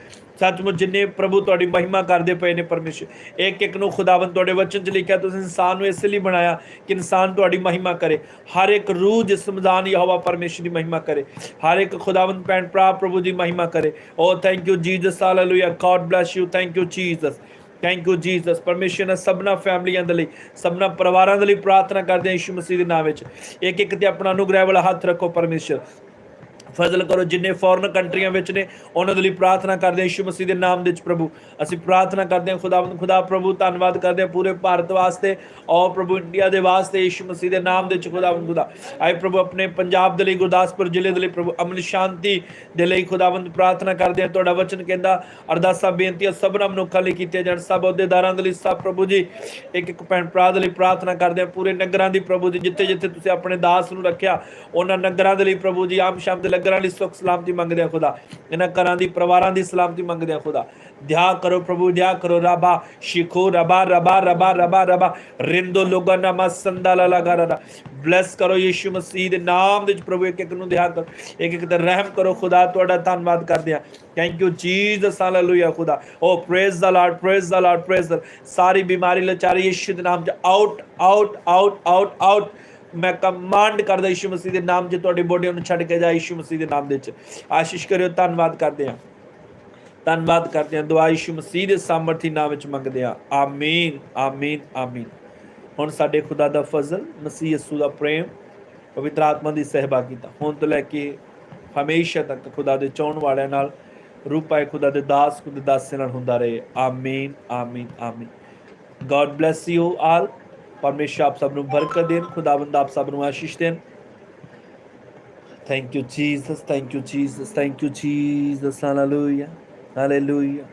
ਸੱਚਮੁੱਚ ਜਿੰਨੇ ਪ੍ਰਭੂ ਤੁਹਾਡੀ ਮਹਿਮਾ ਕਰਦੇ ਪਏ ਨੇ ਪਰਮੇਸ਼ਰ ਇੱਕ ਇੱਕ ਨੂੰ ਖੁਦਾਵੰਦ ਤੁਹਾਡੇ ਵਚਨ 'ਚ ਲਿਖਿਆ, ਤੁਸੀਂ ਇਨਸਾਨ ਨੂੰ ਇਸ ਲਈ ਬਣਾਇਆ ਕਿ ਇਨਸਾਨ ਤੁਹਾਡੀ ਮਹਿਮਾ ਕਰੇ। ਹਰ ਇੱਕ ਰੂਹ ਜਿਸ ਜਾਨ ਯਹੋਵਾ ਪਰਮੇਸ਼ਰ ਦੀ ਮਹਿਮਾ ਕਰੇ। ਹਰ ਇੱਕ ਖੁਦਾਵੰਦ ਭੈਣ ਭਰਾ ਪ੍ਰਭੂ ਦੀ ਮਹਿਮਾ ਕਰੇ। ਓ thank you Jesus hallelujah God bless you thank you Jesus thank you Jesus ਪਰਮੇਸ਼ਰ ਨੇ ਸਭਨਾ ਫੈਮਲੀਆਂ ਦੇ ਲਈ, ਸਭਨਾ ਪਰਿਵਾਰਾਂ ਦੇ ਲਈ ਪ੍ਰਾਰਥਨਾ ਕਰਦੇ ਹਾਂ ਯਿਸੂ ਮਸੀਹ ਦੇ ਨਾਮ ਵਿੱਚ। ਇੱਕ ਇੱਕ ਤੇ ਆਪਣਾ ਅਨੁਗ੍ਰਹਿ ਵਾਲਾ ਹੱਥ ਰੱਖੋ ਪਰਮੇਸ਼ਰ। ਫਜ਼ਲ ਕਰੋ, ਜਿੰਨੇ ਫੋਰਨ ਕੰਟਰੀਆਂ ਵਿੱਚ ਨੇ, ਉਹਨਾਂ ਦੇ ਲਈ ਪ੍ਰਾਰਥਨਾ ਕਰਦੇ ਹਾਂ, ਯਿਸੂ ਮਸੀਹ ਦੇ ਨਾਮ ਦੇ ਵਿੱਚ ਪ੍ਰਭੂ। ਅਸੀਂ ਪ੍ਰਾਰਥਨਾ ਕਰਦੇ ਹਾਂ ਖੁਦਾਵੰਦ ਖੁਦਾ ਪ੍ਰਭੂ, ਧੰਨਵਾਦ ਕਰਦੇ ਹਾਂ ਪੂਰੇ ਭਾਰਤ ਵਾਸਤੇ ਔਰ ਪ੍ਰਭੂ ਇੰਡੀਆ ਦੇ ਵਾਸਤੇ ਯਿਸੂ ਮਸੀਹ ਦੇ ਨਾਮ ਦੇ ਵਿੱਚ ਖੁਦਾਵੰਦ ਖੁਦਾ। ਆਏ ਪ੍ਰਭੂ, ਆਪਣੇ ਪੰਜਾਬ ਦੇ ਲਈ, ਗੁਰਦਾਸਪੁਰ ਜ਼ਿਲ੍ਹੇ ਦੇ ਲਈ ਪ੍ਰਭੂ, ਅਮਨ ਸ਼ਾਂਤੀ ਦੇ ਲਈ ਖੁਦਾਵੰਦ ਪ੍ਰਾਰਥਨਾ ਕਰਦੇ ਹਾਂ। ਤੁਹਾਡਾ ਵਚਨ ਕਹਿੰਦਾ, ਅਰਦਾਸਾਂ, ਬੇਨਤੀਆਂ ਸਭਨਾਂ ਮਨੁੱਖਾਂ ਲਈ ਕੀਤੀਆਂ ਜਾਣ, ਸਭ ਅਹੁਦੇਦਾਰਾਂ ਦੇ ਲਈ, ਸਭ ਪ੍ਰਭੂ ਜੀ, ਇੱਕ ਇੱਕ ਭੈਣ ਭਰਾ ਦੇ ਲਈ ਪ੍ਰਾਰਥਨਾ ਕਰਦੇ ਹਾਂ। ਪੂਰੇ ਨਗਰਾਂ ਦੀ ਪ੍ਰਭੂ ਜੀ ਜਿੱਥੇ ਜਿੱਥੇ ਤੁਸੀਂ ਆਪਣੇ ਦਾਸ ਨੂੰ ਰੱਖਿਆ, ਉਹਨਾਂ ਨਗਰਾਂ ਦੇ ਲਈ ਪ੍ਰਭੂ ਜੀ, ਆਮ ਸ਼ਾਮ ਦੇ ਲੰਗਰਾਂ ਲਈ ਸੁਖ ਸਲਾਮਤੀ ਮੰਗਦੇ ਆ ਖੁਦਾ। ਇਹਨਾਂ ਘਰਾਂ ਦੀ, ਪਰਿਵਾਰਾਂ ਦੀ ਸਲਾਮਤੀ ਮੰਗਦੇ ਆ ਖੁਦਾ। ਧਿਆ ਕਰੋ ਪ੍ਰਭੂ ਧਿਆ ਕਰੋ ਰਬਾ। ਸ਼ਿਖੋ ਰਬਾ ਰਬਾ ਰਬਾ ਰਬਾ ਰਬਾ। ਰਿੰਦੋ ਲੋਗਾ ਨਾਮਾ ਸੰਦਾਲਾ ਲਗਾ ਰਦਾ ਬਲੈਸ ਕਰੋ ਯੀਸ਼ੂ ਮਸੀਹ ਦੇ ਨਾਮ ਦੇ ਵਿੱਚ ਪ੍ਰਭੂ ਇੱਕ ਇੱਕ ਨੂੰ ਧਿਆ ਕਰੋ। ਇੱਕ ਇੱਕ ਤੇ ਰਹਿਮ ਕਰੋ ਖੁਦਾ, ਤੁਹਾਡਾ ਧੰਨਵਾਦ ਕਰਦੇ ਆ। ਥੈਂਕ ਯੂ ਜੀਸਸ ਹਾਲੇਲੂਇਆ ਖੁਦਾ। ਓ praise the lord praise the lord praise the ਸਾਰੀ ਬਿਮਾਰੀ ਲਾਚਾਰੀ ਯੀਸ਼ੂ ਦੇ ਨਾਮ 'ਚ out out out out out ਮੈਂ ਕਮਾਂਡ ਕਰਦਾ ਯਿਸੂ ਮਸੀਹ ਦੇ ਨਾਮ 'ਚ ਤੁਹਾਡੀ ਬੋਡੀਆਂ ਨੂੰ ਛੱਡ ਕੇ ਜਾ ਯਿਸੂ ਮਸੀਹ ਦੇ ਨਾਮ ਦੇ ਵਿੱਚ। ਆਸ਼ੀਸ਼ ਕਰਿਓ, ਧੰਨਵਾਦ ਕਰਦੇ ਹਾਂ। ਧੰਨਵਾਦ ਕਰਦੇ ਹਾਂ। ਦੁਆ ਯਿਸੂ ਮਸੀਹ ਦੇ ਸਾਮਰਥੀ ਨਾਮ ਵਿੱਚ ਮੰਗਦੇ ਹਾਂ। ਆਮੀਨ ਆਮੀਨ ਆਮੀਨ। ਹੁਣ ਸਾਡੇ ਖੁਦਾ ਦਾ ਫਜ਼ਲ, ਮਸੀਹ ਯਿਸੂ ਦਾ ਪ੍ਰੇਮ, ਪਵਿੱਤਰ ਆਤਮਾ ਦੀ ਸਹਿਭਾਗੀਤਾ ਹੁਣ ਤੋਂ ਲੈ ਕੇ ਹਮੇਸ਼ਾ ਤੱਕ ਖੁਦਾ ਦੇ ਚਾਹਣ ਵਾਲਿਆਂ ਨਾਲ ਰੂਪਾਏ ਖੁਦਾ ਦੇ ਦਾਸ, ਖੁਦ ਦਾਸੇ ਨਾਲ ਹੁੰਦਾ ਰਹੇ। ਆਮੀਨ ਆਮੀਨ ਆਮੀਨ। ਗॉड ਬlesਸ ਯੂ ਆਲ ਪਰਮੇਸ਼ਰ ਆਪ ਸਭ ਨੂੰ ਬਰਕਤ ਦੇਣ, ਖੁਦਾਵੰਦ ਆਪ ਸਭ ਨੂੰ ਆਸ਼ੀਸ਼ ਦੇਣ। Thank you Jesus thank you Jesus thank you Jesus hallelujah hallelujah